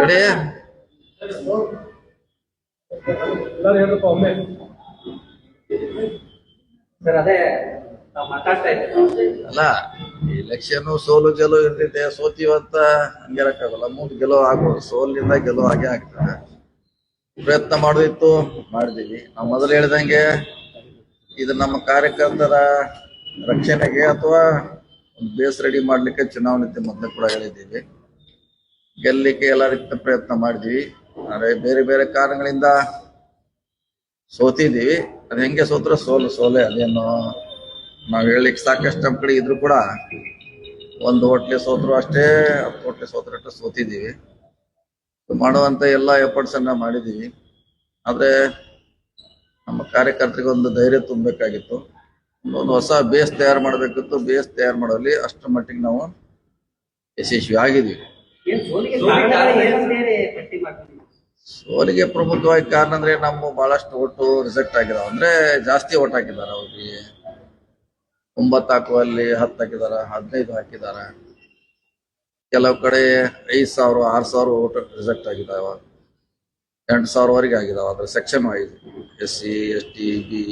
Ready ಎಲ್ಲರೂ ಹೇಳ್ರಪ್ಪ ಒಮ್ಮೆ. Sir ಅದೇ ನಾವು ಮಾತಾಡ್ತಾ ಇದ್ದೀವಿ ಅಲ್ಲ ಎಲೆಕ್ಷನ್ ಸೋಲು ಗೆಲುವು ಇರ್ತೈತೆ ಸೋತಿವಂತ ಹಂಗಿರಕ್ಕಾಗಲ್ಲ ಮೂರ್ ಗೆಲುವು ಆಗ್ಬೋದು ಸೋಲಿನಿಂದ ಗೆಲುವು ಆಗೇ ಆಗ್ತದೆ. ಪ್ರಯತ್ನ ಮಾಡೋದಿತ್ತು ಮಾಡಿದೀವಿ. ನಾವು ಮೊದಲು ಹೇಳ್ದಂಗೆ ಇದು ನಮ್ಮ ಕಾರ್ಯಕರ್ತರ ರಕ್ಷಣೆಗೆ ಅಥವಾ ಒಂದು ಬೇಸ್ ರೆಡಿ ಮಾಡ್ಲಿಕ್ಕೆ ಚುನಾವಣೆ ಮೊದಲು ಕೂಡ ಹೇಳಿದ್ದೀವಿ. ಗೆಲ್ಲಲಿಕ್ಕೆ ಎಲ್ಲ ಪ್ರಯತ್ನ ಮಾಡಿದ್ವಿ. ಆದರೆ ಬೇರೆ ಬೇರೆ ಕಾರಣಗಳಿಂದ ಸೋತಿದ್ದೀವಿ. ಅದು ಹೆಂಗೆ ಸೋತ್ರ? ಸೋಲು, ಸೋಲೆ. ಅದೇನು ನಾವು ಹೇಳಲಿಕ್ಕೆ ಸಾಕಷ್ಟು ನಮ್ಮ ಕಡೆ ಇದ್ರು ಕೂಡ ಒಂದು ಹೋಟ್ಲೆ ಸೋತ್ರು ಅಷ್ಟೇ, ಹತ್ತು ಹೋಟ್ಲೆ ಸೋತ್ರ ಅಷ್ಟೇ ಸೋತಿದ್ದೀವಿ ಮಾಡುವಂತ ಎಲ್ಲ ಎಫರ್ಟ್ಸ್ ಅನ್ನ ಮಾಡಿದ್ದೀವಿ. ಆದ್ರೆ ನಮ್ಮ ಕಾರ್ಯಕರ್ತರಿಗೆ ಒಂದು ಧೈರ್ಯ ತುಂಬಬೇಕಾಗಿತ್ತು. ಒಂದು ಹೊಸ ಬೇಸ್ ತಯಾರು ಮಾಡಬೇಕಿತ್ತು. ಬೇಸ್ ತಯಾರು ಮಾಡೋಲ್ಲಿ ಅಷ್ಟರ ಮಟ್ಟಿಗೆ ನಾವು ಯಶಸ್ವಿ ಆಗಿದ್ದೀವಿ ಸೋಲಿಗೆ ಪ್ರಮುಖವಾಗಿ ಕಾರಣ ಅಂದ್ರೆ ನಮ್ಮ ಬಹಳಷ್ಟು ಓಟು ರಿಸೆಕ್ಟ್ ಆಗಿದಾವ. ಅಂದ್ರೆ ಜಾಸ್ತಿ ಓಟ್ ಹಾಕಿದಾರ ಅವ್ರಿಗೆ. ಒಂಬತ್ತು ಹಾಕುವಲ್ಲಿ ಹತ್ತು ಹಾಕಿದಾರ ಹದಿನೈದು ಹಾಕಿದಾರ ಕೆಲವು ಕಡೆ ಐದು ಸಾವಿರ ಆರು ಸಾವಿರ ಓಟ್ ರಿಜೆಕ್ಟ್ ಆಗಿದಾವ. ಎಂಟು ಸಾವಿರವರೆಗೆ ಆಗಿದಾವ ಅದ್ರ section wise. S C S T B.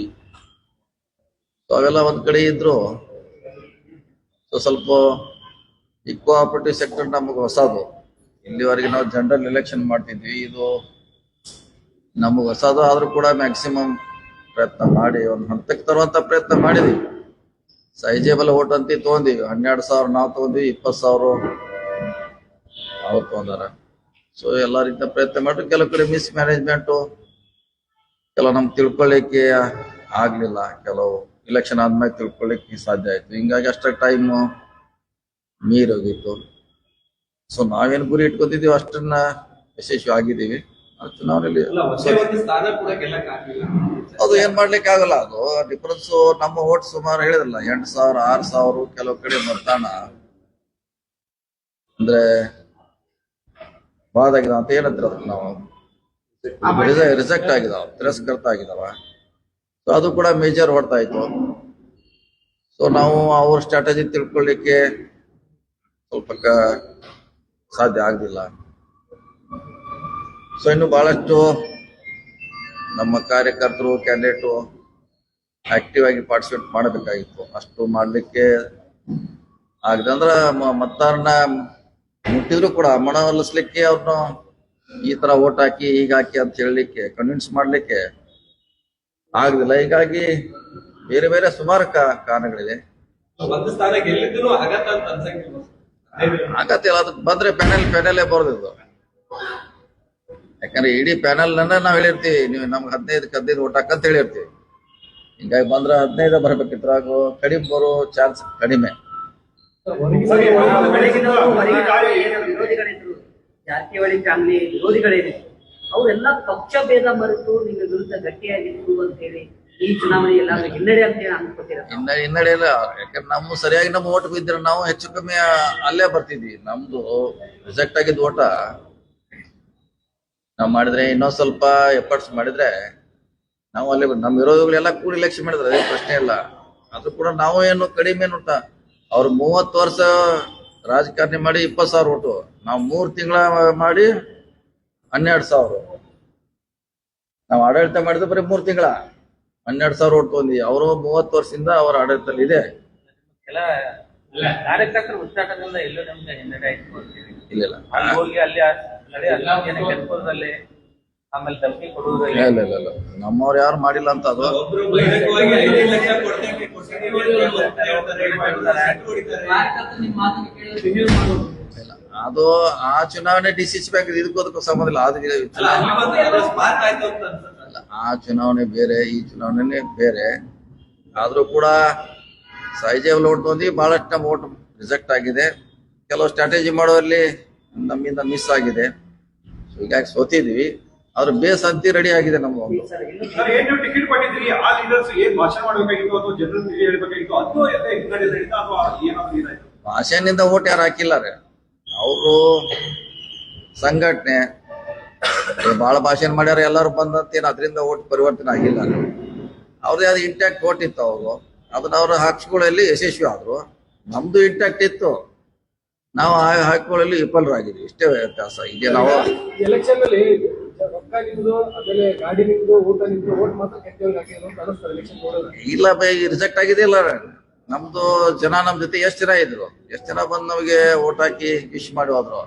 ಅವೆಲ್ಲ ಒಂದ್ ಕಡೆ ಇದ್ರು. ಸೊ ಸ್ವಲ್ಪ ಈ ಕೋಆಪರೇಟಿವ್ ಸೆಕ್ಟರ್ ನಮಗೆ ಹೊಸದು. ಇಲ್ಲಿವರೆಗೆ ನಾವು ಜನರಲ್ ಎಲೆಕ್ಷನ್ ಮಾಡ್ತಿದ್ವಿ. ಇದು ನಮಗೆ ಹೊಸದು ಆದ್ರೂ ಕೂಡ ಮ್ಯಾಕ್ಸಿಮಮ್ ಪ್ರಯತ್ನ ಮಾಡಿ, ಒಂದು ಹಂತಕ್ಕೆ ತರುವಂತ ಪ್ರಯತ್ನ ಮಾಡಿದ್ವಿ. ಸೈಜೇಬಲ್ ಓಟ್ ಅಂತ ತಗೊಂಡಿವಿ. ಹನ್ನೆರಡು ಸಾವಿರ ನಾವು ತಗೊಂಡಿವಿ, ಇಪ್ಪತ್ತು ಸಾವಿರ ಅವ್ರು ತಗೊಂಡಾರ. ಸೊ ಎಲ್ಲ ರೀತಿಯ ಪ್ರಯತ್ನ ಮಾಡಿದ್ರು ಕೆಲವು ಕಡೆ ಮಿಸ್ ಮ್ಯಾನೇಜ್ಮೆಂಟು ಕೆಲವು ನಮ್ಗೆ ತಿಳ್ಕೊಳ್ಳಿಕ್ಕೆ ಆಗ್ಲಿಲ್ಲ. ಕೆಲವು ಇಲೆಕ್ಷನ್ ಆದ್ಮೇಲೆ ತಿಳ್ಕೊಳ್ಳಿಕ್ಕೆ ಸಾಧ್ಯ ಆಯ್ತು. ಹಿಂಗಾಗಿ ಅಷ್ಟ ಟೈಮ್ ಮೀರೋಗಿತ್ತು ಸೊ ನಾವೇನು ಗುರಿ ಇಟ್ಕೊತಿದೀವಿ ಅಷ್ಟನ್ನ ಯಶಸ್ವಿ ಆಗಿದ್ದೀವಿ. ಆ ಚುನಾವಣೆಯಲ್ಲಿ ಅದು ಏನ್ ಮಾಡ್ಲಿಕ್ಕೆ ಆಗಲ್ಲ ಅದು ಡಿಫ್ರೆನ್ಸ್ ನಮ್ಮ ಓಟ್ ಸುಮಾರು ಹೇಳಿದ್ರಲ್ಲ ಎಂಟು ಸಾವಿರ ಆರು ಸಾವಿರ ಕೆಲವು ಕಡೆ ಬರ್ತಾನ ಅಂದ್ರೆ ಬಾದಾಗಿದ ಅಂತ ಏನಂತೀರ ಅದಕ್ಕೆ ನಾವು. ರಿಜೆಕ್ಟ್ ಆಗಿದಾವ ತಿರಸ್ಕೃತ ಆಗಿದಾವ. ಸೊ ಅದು ಕೂಡ ಮೇಜರ್ ಹೊಡ್ತಾ ಇತ್ತು. ಸೊ ನಾವು ಅವ್ರ ಸ್ಟ್ರಾಟಜಿ ತಿಳ್ಕೊಳ್ಳಿಕ್ಕೆ ಸ್ವಲ್ಪ ಸಾಧ್ಯ ಆಗಲಿಲ್ಲ. ಸೊ ಇನ್ನು ಬಹಳಷ್ಟು ನಮ್ಮ ಕಾರ್ಯಕರ್ತರು ಕ್ಯಾಂಡಿಡೇಟು ಆಕ್ಟಿವ್ ಆಗಿ ಪಾರ್ಟಿಸಿಪೇಟ್ ಮಾಡಬೇಕಾಗಿತ್ತು. ಅಷ್ಟು ಮಾಡಲಿಕ್ಕೆ ಆಗದೆ ಅಂದ್ರೆ ಮತದಾರನ ಮುಟ್ಟಿದ್ರು ಕೂಡ ಮನವೊಲಿಸ್ಲಿಕ್ಕೆ ಅವ್ರನ್ನ ಈ ತರ ಓಟ್ ಹಾಕಿ ಈಗ ಹಾಕಿ ಅಂತ ಹೇಳಲಿಕ್ಕೆ ಕನ್ವಿನ್ಸ್ ಮಾಡಲಿಕ್ಕೆ ಆಗುದಿಲ್ಲ ಹೀಗಾಗಿ ಬೇರೆ ಬೇರೆ ಸುಮಾರು ಕಾರಣಗಳಿದೆ ಒಂದು ಸ್ಥಾನ ಗೆಲ್ಲಿದ್ರು ಆಗತ್ತ ಅಂತ ಅನ್ಸಂಗಿಲ್ಲ ಆಗತ್ತೆ ಅದಕ್ಕೆ ಬಂದ್ರೆ ಪ್ಯಾನೆಲ್ ಪ್ಯಾನೆಲೇ ಬರೋದಿದ್ದು ಯಾಕಂದ್ರೆ ಇಡೀ ಪ್ಯಾನೆಲ್ ನನ್ನ ನಾವ್ ಹೇಳಿರ್ತೀವಿ, ನೀವು ನಮ್ಗೆ ಹದಿನೈದಕ್ಕೆ ಹದಿನೈದು ಓಟ್ ಹಾಕಂತ ಹೇಳಿರ್ತೀವಿ. ಹಿಂಗಾಗಿ ಬಂದ್ರೆ ಹದಿನೈದು ಬರ್ಬೇಕಿತ್ತು, ಹಾಗೂ ಕಡಿಮೆ ಬರೋ ಚಾನ್ಸ್ ಕಡಿಮೆ. ಜಾರಕಿಹೊಳಿ ಅವರೆಲ್ಲ ಪಕ್ಷ ಭೇದ ಮರೆತು ನಿಮ್ಮ ವಿರುದ್ಧ ಗಟ್ಟಿಯಾಗಿತ್ತು ಅಂತ ಹೇಳಿ ಈ ಹಿನ್ನಡೆ ಅಂತ ಹೇಳಿ ಅನ್ಕೋತೀರ? ಇನ್ನ ಹಿನ್ನಡೆ ಇಲ್ಲ. ಯಾಕಂದ್ರೆ ನಮ್ಮ ಸರಿಯಾಗಿ ನಮ್ಮ ಓಟ್ ಬಿದ್ದರೆ ನಾವು ಹೆಚ್ಚು ಕಮ್ಮಿ ಅಲ್ಲೇ ಬರ್ತಿದ್ವಿ. ನಮ್ದು ರಿಜೆಕ್ಟ್ ಆಗಿದ್ದ ಓಟ. ನಾವು ಮಾಡಿದ್ರೆ ಇನ್ನೊಂದ್ ಸ್ವಲ್ಪ ಎಫರ್ಟ್ಸ್ ಮಾಡಿದ್ರೆ ನಾವು ಅಲ್ಲಿ ನಮ್ಮ ವಿರೋಧಿಗಳೆಲ್ಲ ಕೂಡಿ ಎಲೆಕ್ಷನ್ ಮಾಡಿದ್ರೆ, ಅದೇ ಪ್ರಶ್ನೆ ಇಲ್ಲ. ಅದು ಕೂಡ ನಾವು ಏನು ಕಡಿಮೆ ನೋಟ ಅವ್ರು ಮೂವತ್ತು ವರ್ಷ ರಾಜಕಾರಣಿ ಮಾಡಿ ಇಪ್ಪತ್ತು ಸಾವಿರ ಓಟು. ನಾವು ಮೂರು ತಿಂಗಳ ಮಾಡಿ ಹನ್ನೆರಡು ಸಾವಿರ. ನಾವು ಆಡಳಿತ ಮಾಡಿದ್ರೆ ಬರೀ ಮೂರು ತಿಂಗಳ. ಹನ್ನೆರಡು ಸಾವಿರ ಓಟ್ ತಗೊಂಡಿ ಅವರು ಮೂವತ್ತು ವರ್ಷದಿಂದ ಅವರ ಆಡಳಿತದಲ್ಲಿ ಇದೆ. ಎಲ್ಲ ಕಾರ್ಯಕರ್ತರ ಉಚ್ಚಾಟದಿಂದ ಎಲ್ಲೂ ನಮ್ಗೆ ಹಿನ್ನಡೆ ಆಯ್ತು ಅಂತೀವಿ ಇಲ್ಲ ಇಲ್ಲ. ಅಲ್ಲಿ ಹೋಗಿ ಅಲ್ಲಿ ಕೆಲ್ಸದಲ್ಲಿ ಆಮೇಲೆ ಧಮಕಿ ಕೊಡುವುದು ಇಲ್ಲ ಇಲ್ಲ ಇಲ್ಲ ಇಲ್ಲ. ನಮ್ಮವ್ರು ಯಾರು ಮಾಡಿಲ್ಲ ಅಂತ ಅದು. ಇಲ್ಲ. ಅದು ಆ ಚುನಾವಣೆ ಡಿ ಸಿ ಸಿ ಬ್ಯಾಂಕ್ ಇದಕ್ಕೂ ಅದಕ್ಕೂ ಸಂಬಂಧ ಇಲ್ಲ. ಅದು ಇದು ಅಲ್ಲ. ಆ ಚುನಾವಣೆ ಬೇರೆ ಈ ಚುನಾವಣೆ ಬೇರೆ. ಆದ್ರೂ ಕೂಡ ಸಹಜ ಓಟ್ ಬಂದು ಬಹಳಷ್ಟು ನಮ್ಮ ಓಟ್ ರಿಜೆಕ್ಟ್ ಆಗಿದೆ. ಕೆಲವು ಸ್ಟ್ರಾಟಜಿ ಮಾಡೋರಲ್ಲಿ ನಮ್ಮಿಂದ ಮಿಸ್ ಆಗಿದೆ. ಸೊ ಹೀಗಾಗಿ ಸೋತಿದ್ವಿ. ಆದ್ರೆ ಬೇಸ್ ಅಂತಿ ರೆಡಿ ಆಗಿದೆ ನಮ್ಮ ಭಾಷೆನಿಂದ ಓಟ್ ಯಾರು ಹಾಕಿಲ್ಲ ರೀ. ಅವರು ಸಂಘಟನೆ ಬಹಳ ಭಾಷಣ ಮಾಡ್ಯಾರ ಎಲ್ಲರೂ ಬಂದಂತೇನು ಅದರಿಂದ ಓಟ್ ಪರಿವರ್ತನೆ ಆಗಿಲ್ಲ. ಅವ್ರದೇ ಅದು ಇಂಟ್ಯಾಕ್ಟ್ ಓಟ್ ಇತ್ತು ಅವರು ಅದನ್ನ ಅವ್ರ ಹಾಕ್ಸ್ಕೊಳ್ಳಲ್ಲಿ ಯಶಸ್ವಿ ಆದ್ರು. ನಮ್ದು ಇಂಟ್ಯಾಕ್ಟ್ ಇತ್ತು. ನಾವು ಆ ಹಕ್ಕುಗಳಲ್ಲಿ ವಿಫಲರ್ ಆಗಿದ್ವಿ ಇಷ್ಟೇ ವ್ಯತ್ಯಾಸ. ಇದೆ ನಾವು ಎಲೆಕ್ಷನ್ ಅಲ್ಲಿ ರೊಕ್ಕ ನಿಮ್ದು ಆಮೇಲೆ ಗಾಡಿ ನಿಮ್ದು ಊಟ ನಿಮ್ದು ಓಟ್ ಮಾತ್ರ ಅಂತ ಅನಿಸ್ತಾರೆ ಇಲ್ಲ ಬೈ ರಿಜೆಕ್ಟ್ ಆಗಿದೆಯಲ್ಲ ನಮ್ದು ಜನ ನಮ್ ಜೊತೆ ಎಷ್ಟ್ ಜನ ಇದ್ರು? ಎಷ್ಟ್ ಜನ ಬಂದ್ ನಮಗೆ ಓಟ್ ಹಾಕಿ ವಿಶ್ ಮಾಡಿ ಹೋದ್ರು?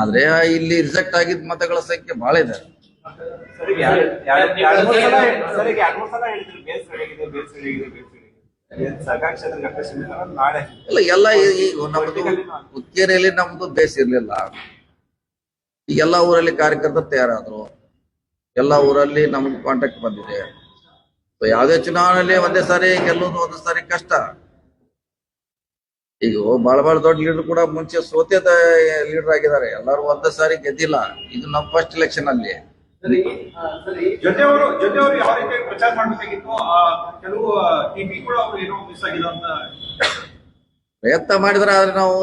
ಆದ್ರೆ ಇಲ್ಲಿ ರಿಜೆಕ್ಟ್ ಆಗಿದ್ ಮತಗಳ ಸಂಖ್ಯೆ ಬಹಳ ಇದೆ. ಇಲ್ಲ ಎಲ್ಲ ಈಗ ನಮ್ದು ಹುಕ್ಕೇರಿಯಲ್ಲಿ ನಮ್ದು ಬೇಸ್ ಇರ್ಲಿಲ್ಲ. ಈಗ ಎಲ್ಲಾ ಊರಲ್ಲಿ ಕಾರ್ಯಕರ್ತರು ತಯಾರಾದ್ರು. ಎಲ್ಲಾ ಊರಲ್ಲಿ ನಮ್ಗೆ ಕಾಂಟ್ಯಾಕ್ಟ್ ಬಂದಿದೆ. ಯಾವ್ದೇ ಯಾವುದೇ ಚುನಾವಣೆಯಲ್ಲಿ ಒಂದೇ ಸಾರಿ ಗೆಲ್ಲೋದು ಒಂದೇ ಸಾರಿ ಕಷ್ಟ. ಈಗ ಬಹಳ ಬಹಳ ದೊಡ್ಡ ಲೀಡರ್ ಕೂಡ ಮುಂಚೆ ಸೋತೆ ಲೀಡರ್ ಆಗಿದ್ದಾರೆ. ಎಲ್ಲರೂ ಒಂದೇ ಸಾರಿ ಗೆದ್ದಿಲ್ಲ. ಇದು ನಮ್ಮ ಫಸ್ಟ್ ಎಲೆಕ್ಷನ್ ಅಲ್ಲಿ. ಜೊತೆಯವರು ಜೊತೆಯವರು ಯಾವ ರೀತಿ ಪ್ರಚಾರ ಮಾಡ್ಬೇಕಾಗಿತ್ತು ಆ ಕೆಲವು ಟಿಪಿ ಕೂಡ ಅವ್ರು ಏನೋ ಮಿಸ್ ಆಗಿದೆ ಅಂತ. ಪ್ರಯತ್ನ ಮಾಡಿದ್ರೆ ಆದ್ರೆ ನಾವು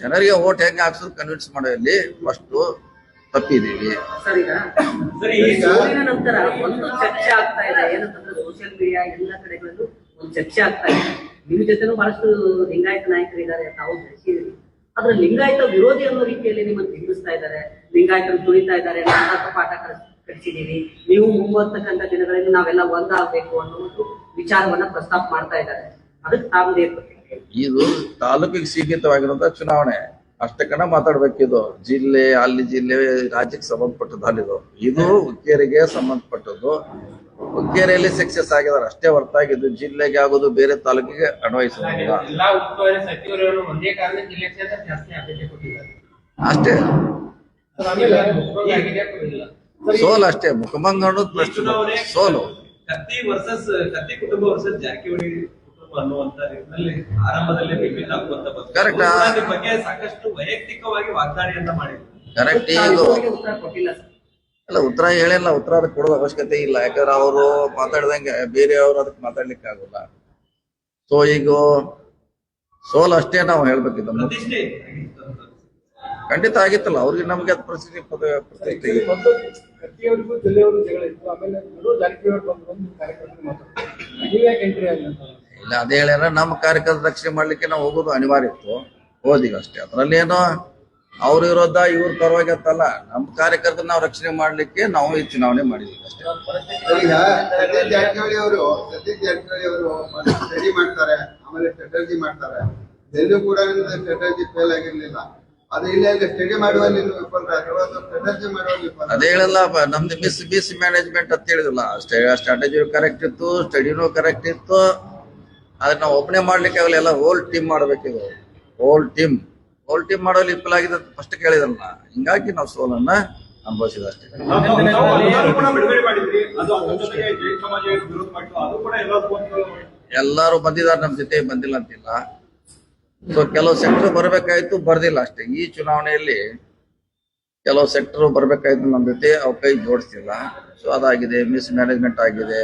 ಜನರಿಗೆ ಓಟ್ ಹೆಂಗ್ ಹಾಕ್ಸೋದು ಕನ್ವಿನ್ಸ್ ಮಾಡೋಲ್ಲಿ ಫಸ್ಟ್ ತಪ್ಪಿದೀವಿ. ನಂತರ ಒಂದು ಚರ್ಚೆ ಆಗ್ತಾ ಇದೆ. ಏನಂತಂದ್ರೆ ಸೋಷಿಯಲ್ ಮೀಡಿಯಾ ಎಲ್ಲ ಕಡೆಗಳಲ್ಲೂ ಒಂದು ಚರ್ಚೆ ಆಗ್ತಾ ಇದೆ. ನಿಮ್ ಜೊತೆನೂ ಬಹಳಷ್ಟು ಲಿಂಗಾಯತ ನಾಯಕರಿದ್ದಾರೆ ತಾವು ಬೆಳೆಸಿದ್ರಿ ಆದ್ರೆ ಲಿಂಗಾಯತ ವಿರೋಧಿ ಅನ್ನೋ ರೀತಿಯಲ್ಲಿ ನಿಮ್ಮನ್ನು ಬಿಂಬಿಸ್ತಾ ಇದ್ದಾರೆ, ಲಿಂಗಾಯತರು ತುಳಿತಾ ಇದ್ದಾರೆ ನಾಟಕ ಪಾಠ ಕಲಿಸ್- ಕಲಿಸಿದೀವಿ. ನೀವು ಮುಂಬರ್ತಕ್ಕಂಥ ದಿನಗಳಲ್ಲಿ ನಾವೆಲ್ಲ ಒಂದಾಗಬೇಕು ಅನ್ನೋ ಒಂದು ವಿಚಾರವನ್ನ ಪ್ರಸ್ತಾಪ ಮಾಡ್ತಾ ಇದ್ದಾರೆ. ಅದಕ್ಕೆ ತಾಮದೇ ಇದು ತಾಲೂಕಿಗೆ ಸೀಮಿತವಾಗಿರುವಂತಹ ಚುನಾವಣೆ. ಅಷ್ಟಕ್ಕನ ಮಾತಾಡ್ಬೇಕಿದು ಜಿಲ್ಲೆ, ಅಲ್ಲಿ ಜಿಲ್ಲೆ, ರಾಜ್ಯಕ್ಕೆ ಸಂಬಂಧಪಟ್ಟದ್ದು ಅಲ್ಲಿದು. ಇದು ಹುಕ್ಕೇರಿಗೆ ಸಂಬಂಧಪಟ್ಟದ್ದು. ಹುಕ್ಕೇರಿಯಲ್ಲಿ ಸಕ್ಸಸ್ ಆಗಿದ್ದಾರೆ. ಅಷ್ಟೇ ಹೊರತಾಗಿದ್ದು ಜಿಲ್ಲೆಗೆ ಆಗೋದು ಬೇರೆ ತಾಲೂಕಿಗೆ ಕೊಟ್ಟಿದ್ದಾರೆ. ಅಷ್ಟೇ. ಸೋಲು ಅಷ್ಟೇ. ಮುಖಮಂಗ ಅನ್ನೋದು ಪ್ರಶ್ನೆ ಸೋಲು. ಕತ್ತಿ ವರ್ಸಸ್ ಕತ್ತಿ ಕುಟುಂಬ ವರ್ಸಸ್ ಜಾರಕಿಹೊಳಿ ಕುಟುಂಬ ಅನ್ನುವಂತ ನಿಟ್ಟಿನಲ್ಲಿ ಆರಂಭದಲ್ಲೇ ವಿಭಿನ್ನ ಆಗುವಂತ ಬಗ್ಗೆ. ಸಾಕಷ್ಟು ವೈಯಕ್ತಿಕವಾಗಿ ವಾಗ್ದಾಳಿಯನ್ನ ಮಾಡಿದ್ರು. ಕರೆಕ್ಟ್ ತಾವು ಅಲ್ಲ ಉತ್ತರ ಹೇಳಿಲ್ಲ ಉತ್ತರ ಅದಕ್ಕೆ ಕೊಡೋದು ಅವಶ್ಯಕತೆ ಇಲ್ಲ. ಯಾಕಂದ್ರೆ ಅವರು ಮಾತಾಡ್ದಂಗೆ ಬೇರೆಯವರು ಅದಕ್ಕೆ ಮಾತಾಡ್ಲಿಕ್ಕೆ ಆಗೋಲ್ಲ. ಸೊ ಈಗ ಸೋಲ್ ಅಷ್ಟೇ ನಾವು ಹೇಳ್ಬೇಕಿದ್ದು. ಖಂಡಿತ ಆಗಿತ್ತಲ್ಲ ಅವ್ರಿಗೆ ನಮ್ಗೆ ಅದು ಪ್ರಸಿದ್ಧಿ ಪ್ರತಿಷ್ಠೆ ಕಾರ್ಯಕ್ರಮ ಇಲ್ಲ ಅದೇ ಹೇಳ್ಯಾರ ನಮ್ಮ ಕಾರ್ಯಕರ್ತ ರಕ್ಷಣೆ ಮಾಡ್ಲಿಕ್ಕೆ ನಾವು ಹೋಗೋದು ಅನಿವಾರ್ಯ ಇತ್ತು. ಹೋದಿಗ ಅಷ್ಟೇ ಅದ್ರಲ್ಲಿ ಏನೋ ಅವ್ರ ವಿರೋಧ ಇವ್ರ ಪರವಾಗಿ ಅಂತಲ್ಲ. ನಮ್ಮ ಕಾರ್ಯಕರ್ತರ ನಾವು ರಕ್ಷಣೆ ಮಾಡ್ಲಿಕ್ಕೆ ನಾವು ಈ ಚುನಾವಣೆ ಮಾಡಿದ್ವಿ ಅಷ್ಟೇ. ಈಗ ಸತೀಶ್ ಜಾರಕಿಹೊಳಿ ಅವರು ಸತೀಶ್ ಜಾರಕಿಹೊಳಿ ಅವರು ಸ್ಟಡಿ ಮಾಡ್ತಾರೆ ಆಮೇಲೆ ಸ್ಟ್ರಾಟಜಿ ಮಾಡ್ತಾರೆ. ಎಲ್ಲೂ ಕೂಡ ಸ್ಟ್ರಾಟಜಿ ಫೇಲ್ ಆಗಿರ್ಲಿಲ್ಲ. ಅದು ಇಲ್ಲ ಈಗ ಸ್ಟಡಿ ಮಾಡುವಲ್ಲಿ ಸ್ಟ್ರಾಟಜಿ ಮಾಡುವಲ್ಲಿ ಅದೇ ಹೇಳಲ್ಲ ನಮ್ದು ಮಿಸ್ ಮಿಸ್ ಮ್ಯಾನೇಜ್ಮೆಂಟ್ ಅಂತ ಹೇಳಿದಿಲ್ಲ ಸ್ಟ್ರಾಟಜಿ ಕರೆಕ್ಟ್ ಇತ್ತು ಸ್ಟಡಿನೂ ಕರೆಕ್ಟ್ ಇತ್ತು. ಆದ್ರೆ ನಾವು ಒಬ್ಬನೇ ಮಾಡ್ಲಿಕ್ಕೆ ಆಗಲ್ಲ ಎಲ್ಲ ಹೋಲ್ ಟೀಮ್ ಮಾಡ್ಬೇಕಿದೆ. ಹೋಲ್ ಟೀಮ್ ಹೋಲ್ ಟೀಮ್ ಮಾಡೋಲ್ಲಿ ವಿಫಲ ಆಗಿದೆ ಫಸ್ಟ್ ಕೇಳಿದ್ರಲ್ಲ ಹಿಂಗಾಗಿ ನಾವು ಸೋಲನ್ನ ಅನುಭವಿಸಿದ ಅಷ್ಟೇ ಎಲ್ಲಾರು ಬಂದಿದ್ದಾರೆ ನಮ್ಮ ಜೊತೆ, ಬಂದಿಲ್ಲ ಅಂತಿಲ್ಲ. ಸೊ ಕೆಲವು ಸೆಕ್ಟರ್ ಬರಬೇಕಾಯ್ತು, ಬರ್ದಿಲ್ಲ ಅಷ್ಟೇ. ಈ ಚುನಾವಣೆಯಲ್ಲಿ ಕೆಲವು ಸೆಕ್ಟರ್ ಬರಬೇಕಾಯ್ತು ನಮ್ಮ ಜೊತೆ, ಅವ್ರ ಕೈ ಜೋಡಿಸಿಲ್ಲ ಸೊ ಅದಾಗಿದೆ ಮಿಸ್ ಮ್ಯಾನೇಜ್ಮೆಂಟ್ ಆಗಿದೆ.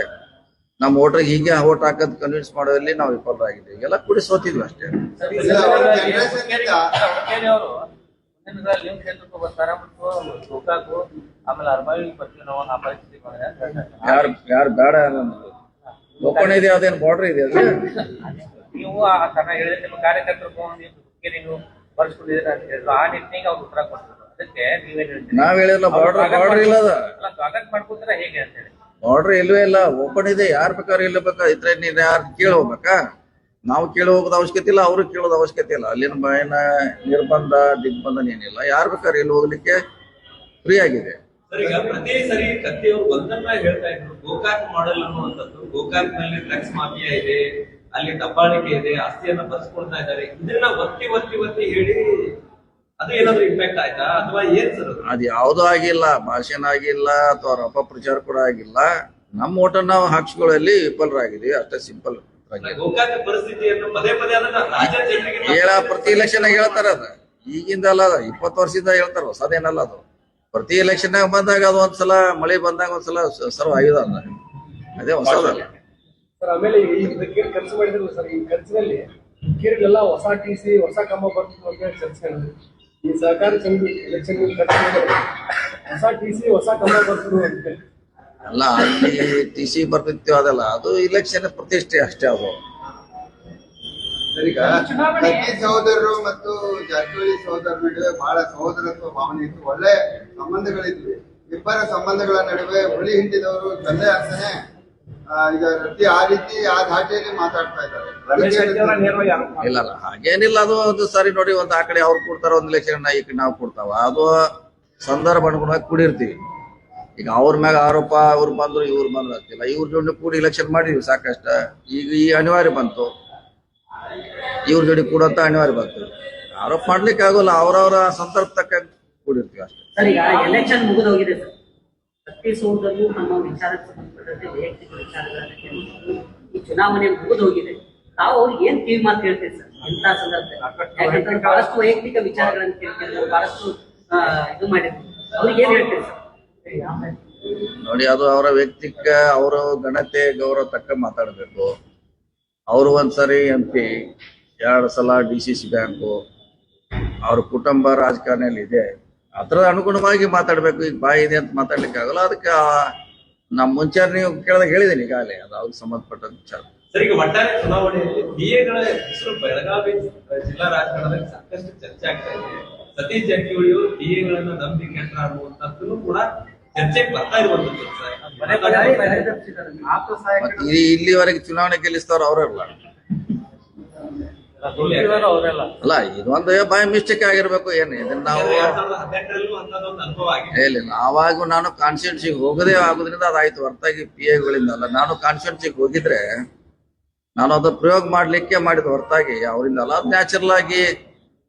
ನಮ್ಮ ವೋಟರ್ ಹೀಗೆ ಓಟ್ ಹಾಕೋದ್ ಕನ್ವಿನ್ಸ್ ಮಾಡೋದ್ರಲ್ಲಿ ನಾವು ವಿಫಲರಾಗಿದ್ದೀವಿ ಎಲ್ಲ ಕೂಡಿ ಸೋತಿದ್ವಿ ಅಷ್ಟೇ. ಯಾರು ಯಾರು ಬೇಡ ಲೋಕಣ ಇದೆ ಅದೇನು ಬಾರ್ಡರ್ ಇದೆ ಅದು ನೀವು ಆ ತರ ಹೇಳಿದ್ರೆ ನಿಮ್ಮ ಕಾರ್ಯಕರ್ತರು ನೀವು ಆ ಉತ್ತರ ಅದಕ್ಕೆ ನಾವ್ ಹೇಳಿಲ್ಲ ಬಾರ್ಡರ್ ಬಾರ್ಡರ್ ಇಲ್ಲ ಸ್ವಾಗತ ಮಾಡ್ಕೊತೀರಾ ಹೇಗೆ ಅಂತ ಹೇಳಿ ಬಾರ್ಡರ್ ಇಲ್ವೇ ಇಲ್ಲ ಓಪನ್ ಇದೆ, ಯಾರ್ ಬೇಕಾದ್ರೆ ಇಲ್ಲ ಬೇಕಾ? ಇದ್ರೆ ನೀನ್ ಯಾರು ಕೇಳಿ ಹೋಗ್ಬೇಕಾ? ನಾವು ಕೇಳಿ ಹೋಗೋದು ಅವಶ್ಯಕತೆ ಇಲ್ಲ, ಅವ್ರು ಕೇಳೋದು ಅವಶ್ಯಕತೆ ಇಲ್ಲ. ಅಲ್ಲಿನ ಬಾಯಿನ ನಿರ್ಬಂಧ ದಿಗ್ಬಂಧನ ಏನಿಲ್ಲ. ಯಾರು ಬೇಕಾದ್ರೆ ಇಲ್ಲಿ ಹೋಗ್ಲಿಕ್ಕೆ ಫ್ರೀ ಆಗಿದೆ. ಪ್ರತಿ ಸರಿ ಕತ್ತಿಯವರು ಮಾಡೆಲ್ ಅನ್ನುವಂಥದ್ದು, ಗೋಕಾಕ್ನಲ್ಲಿ ಮಾಫಿಯಾ ಇದೆ, ಅಲ್ಲಿ ದಬ್ಬಾಳಿಕೆ ಇದೆ, ಆಸ್ತಿಯನ್ನ ಬರ್ಸ್ಕೊಳ್ತಾ ಇದ್ದಾರೆ. ಇದನ್ನ ಒತ್ತಿ ಒತ್ತಿ ಒತ್ತಿ ಹೇಳಿ ಅದು ಯಾವುದೂ ಇಂಪ್ಯಾಕ್ಟ್ ಆಯ್ತಾ? ಅಥವಾ ಏನ್ ಸರ್ ಅದು? ಅದ್ ಯಾವ್ದು ಆಗಿಲ್ಲ ಭಾಷಣ ಆಗಿಲ್ಲ ಅಥವಾ ರಪ ಪ್ರಚಾರ ಕೂಡ ಆಗಿಲ್ಲ. ನಮ್ಮ ಓಟ ನಾವು ಹಾಕ್ಸ್ಕೊಳ್ಳಲ್ಲಿ ವಿಫಲರಾಗಿದ್ದೀವಿ ಅಷ್ಟೇ ಸಿಂಪಲ್ ಗೋಕಾಕ್ ಪರಿಸ್ಥಿತಿಯನ್ನು ಪದೇ ಪದೇ ಅದನ್ನ ಜನರಿಗೆ ಹೇಳ ಪ್ರತಿ ಎಲೆಕ್ಷನ್ ಹೇಳ್ತಾರ ಅದ. ಈಗಿಂದ ಅಲ್ಲ ಅದು ಇಪ್ಪತ್ತು ವರ್ಷದಿಂದ ಹೇಳ್ತಾರ ಹೊಸದೇನಲ್ಲ ಅದು. ಪ್ರತಿ ಎಲೆಕ್ಷನ್ ಬಂದಾಗ ಅದು ಒಂದ್ಸಲ ಮಳೆ ಬಂದಾಗ ಒಂದ್ಸಲ ಸರ್ವ್ ಆಗಿದ ಅದ ಅದೇ ಹೊಸದಲ್ಲ ಸರ್ ಆಮೇಲೆ ಖರ್ಚು ಮಾಡಿದ್ರು ಸರ್ ಈ ಖರ್ಚಿನಲ್ಲಿ ಕೇರಳೆಲ್ಲ ಹೊಸ ಟಿ ಸಿ ಹೊಸ ಕಂಬ ಬರ್ತದೆ ಅಂತ ಚರ್ಚೆ. ಈ ಸಹಕಾರ ಎಲೆಕ್ಷನ್ ಹೊಸ ಟಿ ಸಿ ಹೊಸ ಬರ್ತದೆ ಅಂತ. ಅಲ್ಲ ಅಲ್ಲಿ ಟಿ ಸಿ ಬರ್ತಿತ್ತು ಅದಲ್ಲ ಅದು ಇಲೆಕ್ಷನ್ ಪ್ರತಿಷ್ಠೆ ಅಷ್ಟೇ ಅದು. ಸಹೋದರರು ಮತ್ತು ಜಾರಕಿಹೊಳಿ ಸಹೋದರ ನಡುವೆ ಬಹಳ ಸಹೋದರತ್ವ ಭಾವನೆ ಇತ್ತು. ಒಳ್ಳೆ ಸಂಬಂಧಗಳಿದ್ವಿ. ಇಬ್ಬರ ಸಂಬಂಧಗಳ ನಡುವೆ ಹುಳಿ ಹಿಂಡಿದವರು ತಂದೆ ಆಗ್ತಾನೆ ಈಗ ರತಿ ಆ ರೀತಿ ಆ ಧಾಟಿಯಲ್ಲಿ ಮಾತಾಡ್ತಾ ಇದ್ದಾರೆ. ಇಲ್ಲ ಇಲ್ಲ. ಹಾಗೇನಿಲ್ಲ ಅದು ಒಂದು ಸರಿ ನೋಡಿ ಒಂದು ಆ ಕಡೆ ಅವ್ರು ಕೊಡ್ತಾರ ಒಂದು ಇಲೆಕ್ಷನ್ ಈ ಕಡೆ ನಾವು ಕೊಡ್ತಾವ. ಅದು ಸಂದರ್ಭ ಅನುಗುಣವಾಗಿ ಕೂಡಿರ್ತೀವಿ. ಈಗ ಅವ್ರ ಮ್ಯಾಗ ಆರೋಪ ಅವ್ರು ಬಂದ್ರು ಇವ್ರು ಬಂದ್ರು ಆಗ್ತಿಲ್ಲ ಇವ್ರ ಜೋಡಿ ಕೂಡಿ ಇಲೆಕ್ಷನ್ ಮಾಡಿದ್ವಿ ಸಾಕಷ್ಟ. ಈಗ ಈ ಅನಿವಾರ್ಯ ಬಂತು. ಇವ್ರ ಜೋಡಿ ಕೂಡಂತ ಅನಿವಾರ್ಯ ಬಂತು. ಆರೋಪ ಮಾಡ್ಲಿಕ್ಕೆ ಆಗೋಲ್ಲ ಅವ್ರವ್ರ ಸಂದರ್ಭ ತಕ್ಕ ಕೂಡಿರ್ತೀವಿ ಅಷ್ಟೇ. ಎಲೆಕ್ಷನ್ ಮುಗಿದೋಗಿದೆ ಪ್ರತಿ ನಮ್ಮ ವಿಚಾರಕ್ಕೆ ಸಂಬಂಧಪಟ್ಟಂತೆ ವೈಯಕ್ತಿಕ ಚುನಾವಣೆ ಮುಗಿದೋಗಿದೆ ತಾವು ಅವ್ರಿಗೆ ಏನ್ ಕಿವಿ ಮಾತು ಹೇಳ್ತೀರಿ ಸರ್? ಅಂತ ಸಂದರ್ಭದಲ್ಲಿ. ಯಾಕಂದ್ರೆ ಬಹಳಷ್ಟು ವೈಯಕ್ತಿಕ ವಿಚಾರಗಳನ್ನ ಕೇಳ್ತಿದ್ರು ಬಹಳಷ್ಟು ಇದು ಮಾಡಿದ್ರು. ಅವ್ರಿಗೆ ಏನ್ ಹೇಳ್ತೀರಿ ಸರ್? ನೋಡಿ ಅದು ಅವರ ವ್ಯಕ್ತಿಕ ಅವರ ಘನತೆ ಗೌರವ ತಕ್ಕ ಮಾತಾಡಬೇಕು. ಅವರು ಒಂದ್ಸರಿ ಎಂ ಪಿ ಎರಡು ಸಲ ಡಿ ಸಿ ಸಿ ಬ್ಯಾಂಕು ಅವ್ರ ಕುಟುಂಬ ರಾಜಕಾರಣಿಯಲ್ಲಿ ಇದೆ ಅದರ ಅನುಗುಣವಾಗಿ ಮಾತಾಡ್ಬೇಕು ಈಗ ಬಾಯಿ ಇದೆ ಅಂತ ಮಾತಾಡ್ಲಿಕ್ಕೆ ಆಗಲ್ಲ ಅದಕ್ಕೆ ನಮ್ಮ ನಮ್ ಮುಂಚೆ ನೀವು ಕೇಳಿದಾಗ ಹೇಳಿದ್ದೀನಿ ಈಗಾಗಲೇ. ಅದು ಅವ್ರಿಗೆ ಸಂಬಂಧಪಟ್ಟ ವಿಚಾರ. ಸರ್ ಈಗ ಒಟ್ಟಾರೆ ಚುನಾವಣೆಯಲ್ಲಿ ಬಿಎಗಳ ಹೆಸರು ಬೆಳಗಾವಿ ಜಿಲ್ಲಾ ರಾಜಕಾರಣದಲ್ಲಿ ಸಾಕಷ್ಟು ಚರ್ಚೆ ಆಗ್ತಾ ಇದೆ. ಸತೀಶ್ ಜಾರಕಿಹೊಳಿ ಅವರು ಡಿಎಗಳನ್ನ ನಂಬಿ ಕೆಟ್ಟ ಅನ್ನುವಂಥದ್ದು ಕೂಡ ಚರ್ಚೆಗೆ ಬರ್ತಾ ಇರುವಂತದ್ದು ಸರ್. ಇಲ್ಲಿವರೆಗೆ ಚುನಾವಣೆ ಗೆಲ್ಲಿಸ್ತಾರ ಅವರಲ್ಲ ಅಲ್ಲ. ಇದೊಂದು ಬೈ ಮಿಸ್ಟೇಕ್ ಆಗಿರ್ಬೇಕು ಏನು? ಇದನ್ನ ನಾವು ಹೇಳಿ ನಾವಾಗೂ ಆವಾಗ ನಾನು ಕಾನ್ಸ್ಟಿಟ್ಯೂನ್ಸಿಗೆ ಹೋಗದೇ ಆಗೋದ್ರಿಂದ ಅದಾಯ್ತು. ಹೊರತಾಗಿ ಪಿ ಎಗಳಿಂದ ಅಲ್ಲ. ನಾನು ಕಾನ್ಸ್ಟಿಟ್ಯೂನ್ಸಿಗೆ ಹೋಗಿದ್ರೆ ನಾನು ಅದು ಪ್ರಯೋಗ ಮಾಡ್ಲಿಕ್ಕೆ ಮಾಡಿದ ಹೊರತಾಗಿ ಅವರಿಂದ ಅಲ್ಲ ನ್ಯಾಚುರಲ್ ಆಗಿ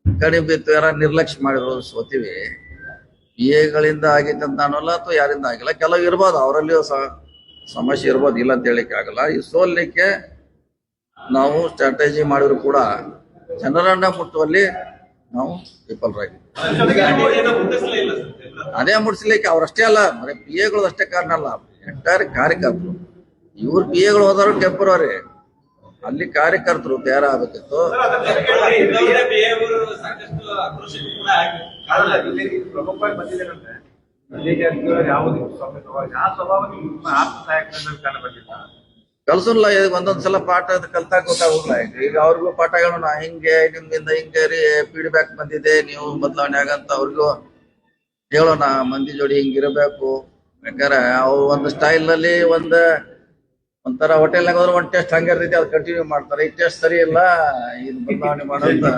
ಕಡಿಮೆ ಬಿತ್ತು ಯಾರ ನಿರ್ಲಕ್ಷ್ಯ ಮಾಡಿರೋ ಸೋತಿವಿ. ಪಿ ಎಗಳಿಂದ ಆಗಿತ್ತು ಅಂತ ಅನ್ನೋಲ್ಲ ಅಥವಾ ಯಾರಿಂದ ಆಗಿಲ್ಲ, ಕೆಲವು ಇರ್ಬೋದು, ಅವರಲ್ಲಿಯೂ ಸಹ ಸಮಸ್ಯೆ ಇರ್ಬೋದು, ಇಲ್ಲ ಅಂತ ಹೇಳಿಕ್ಕೆ ಆಗಲ್ಲ. ಈ ಸೋಲ್ಲಿಕ್ಕೆ ನಾವು ಸ್ಟ್ರಾಟಜಿ ಮಾಡಿದ್ರು ಕೂಡ ಜನರನ್ನ ಮುಟ್ಟುವಲ್ಲಿ ನಾವು ವಿಫಲರಾಗಿ. ಅದೇ ಮುಟ್ಸ್ಲಿಕ್ಕೆ ಅವ್ರಷ್ಟೇ ಅಲ್ಲ, ಬರೀ ಪಿ ಎಗಳು ಅಷ್ಟೇ ಕಾರಣ ಅಲ್ಲ ಎಂಟೈರ್ ಕಾರ್ಯಕರ್ತರು. ಇವ್ರು ಪಿ ಎಗಳು ಹೋದವರು ಟೆಂಪರರಿ ಅಲ್ಲಿ ಕಾರ್ಯಕರ್ತರು ತಯಾರಾಗಬೇಕಿತ್ತು. ಕಲ್ಸಲ್ಲ ಒಂದೊಂದ್ಸಲ ಪಾಠ ಕಲ್ತಾಗ ಗೊತ್ತಾಗೋಲ್ಲ ಈಗ ಈಗ ಅವ್ರಿಗೂ ಪಾಠ ಹೇಳೋಣ ಹಿಂಗೆ ನಿಮ್ಗಿಂದ ಹಿಂಗೆ ರೀ ಫೀಡ್ಬ್ಯಾಕ್ ಬಂದಿದೆ ನೀವು ಬದಲಾವಣೆ ಆಗಂತ ಅವ್ರಿಗೂ ಹೇಳೋಣ ಮಂದಿ ಜೋಡಿ ಹಿಂಗಿರಬೇಕು. ಯಾಕಂದ್ರೆ ಅವು ಒಂದು ಸ್ಟೈಲ್ನಲ್ಲಿ ಒಂದ್ ಒಂಥರ ಹೋಟೆಲ್ನಾಗ ಹೋದ್ರೆ ಒಂದ್ ಟೆಸ್ಟ್ ಹಂಗೆ ಇರ್ತೈತಿ ಅದು ಕಂಟಿನ್ಯೂ ಮಾಡ್ತಾರೆ. ಈ ಟೆಸ್ಟ್ ಸರಿ ಇಲ್ಲ ಇದು ಬದಲಾವಣೆ ಮಾಡೋಂತ.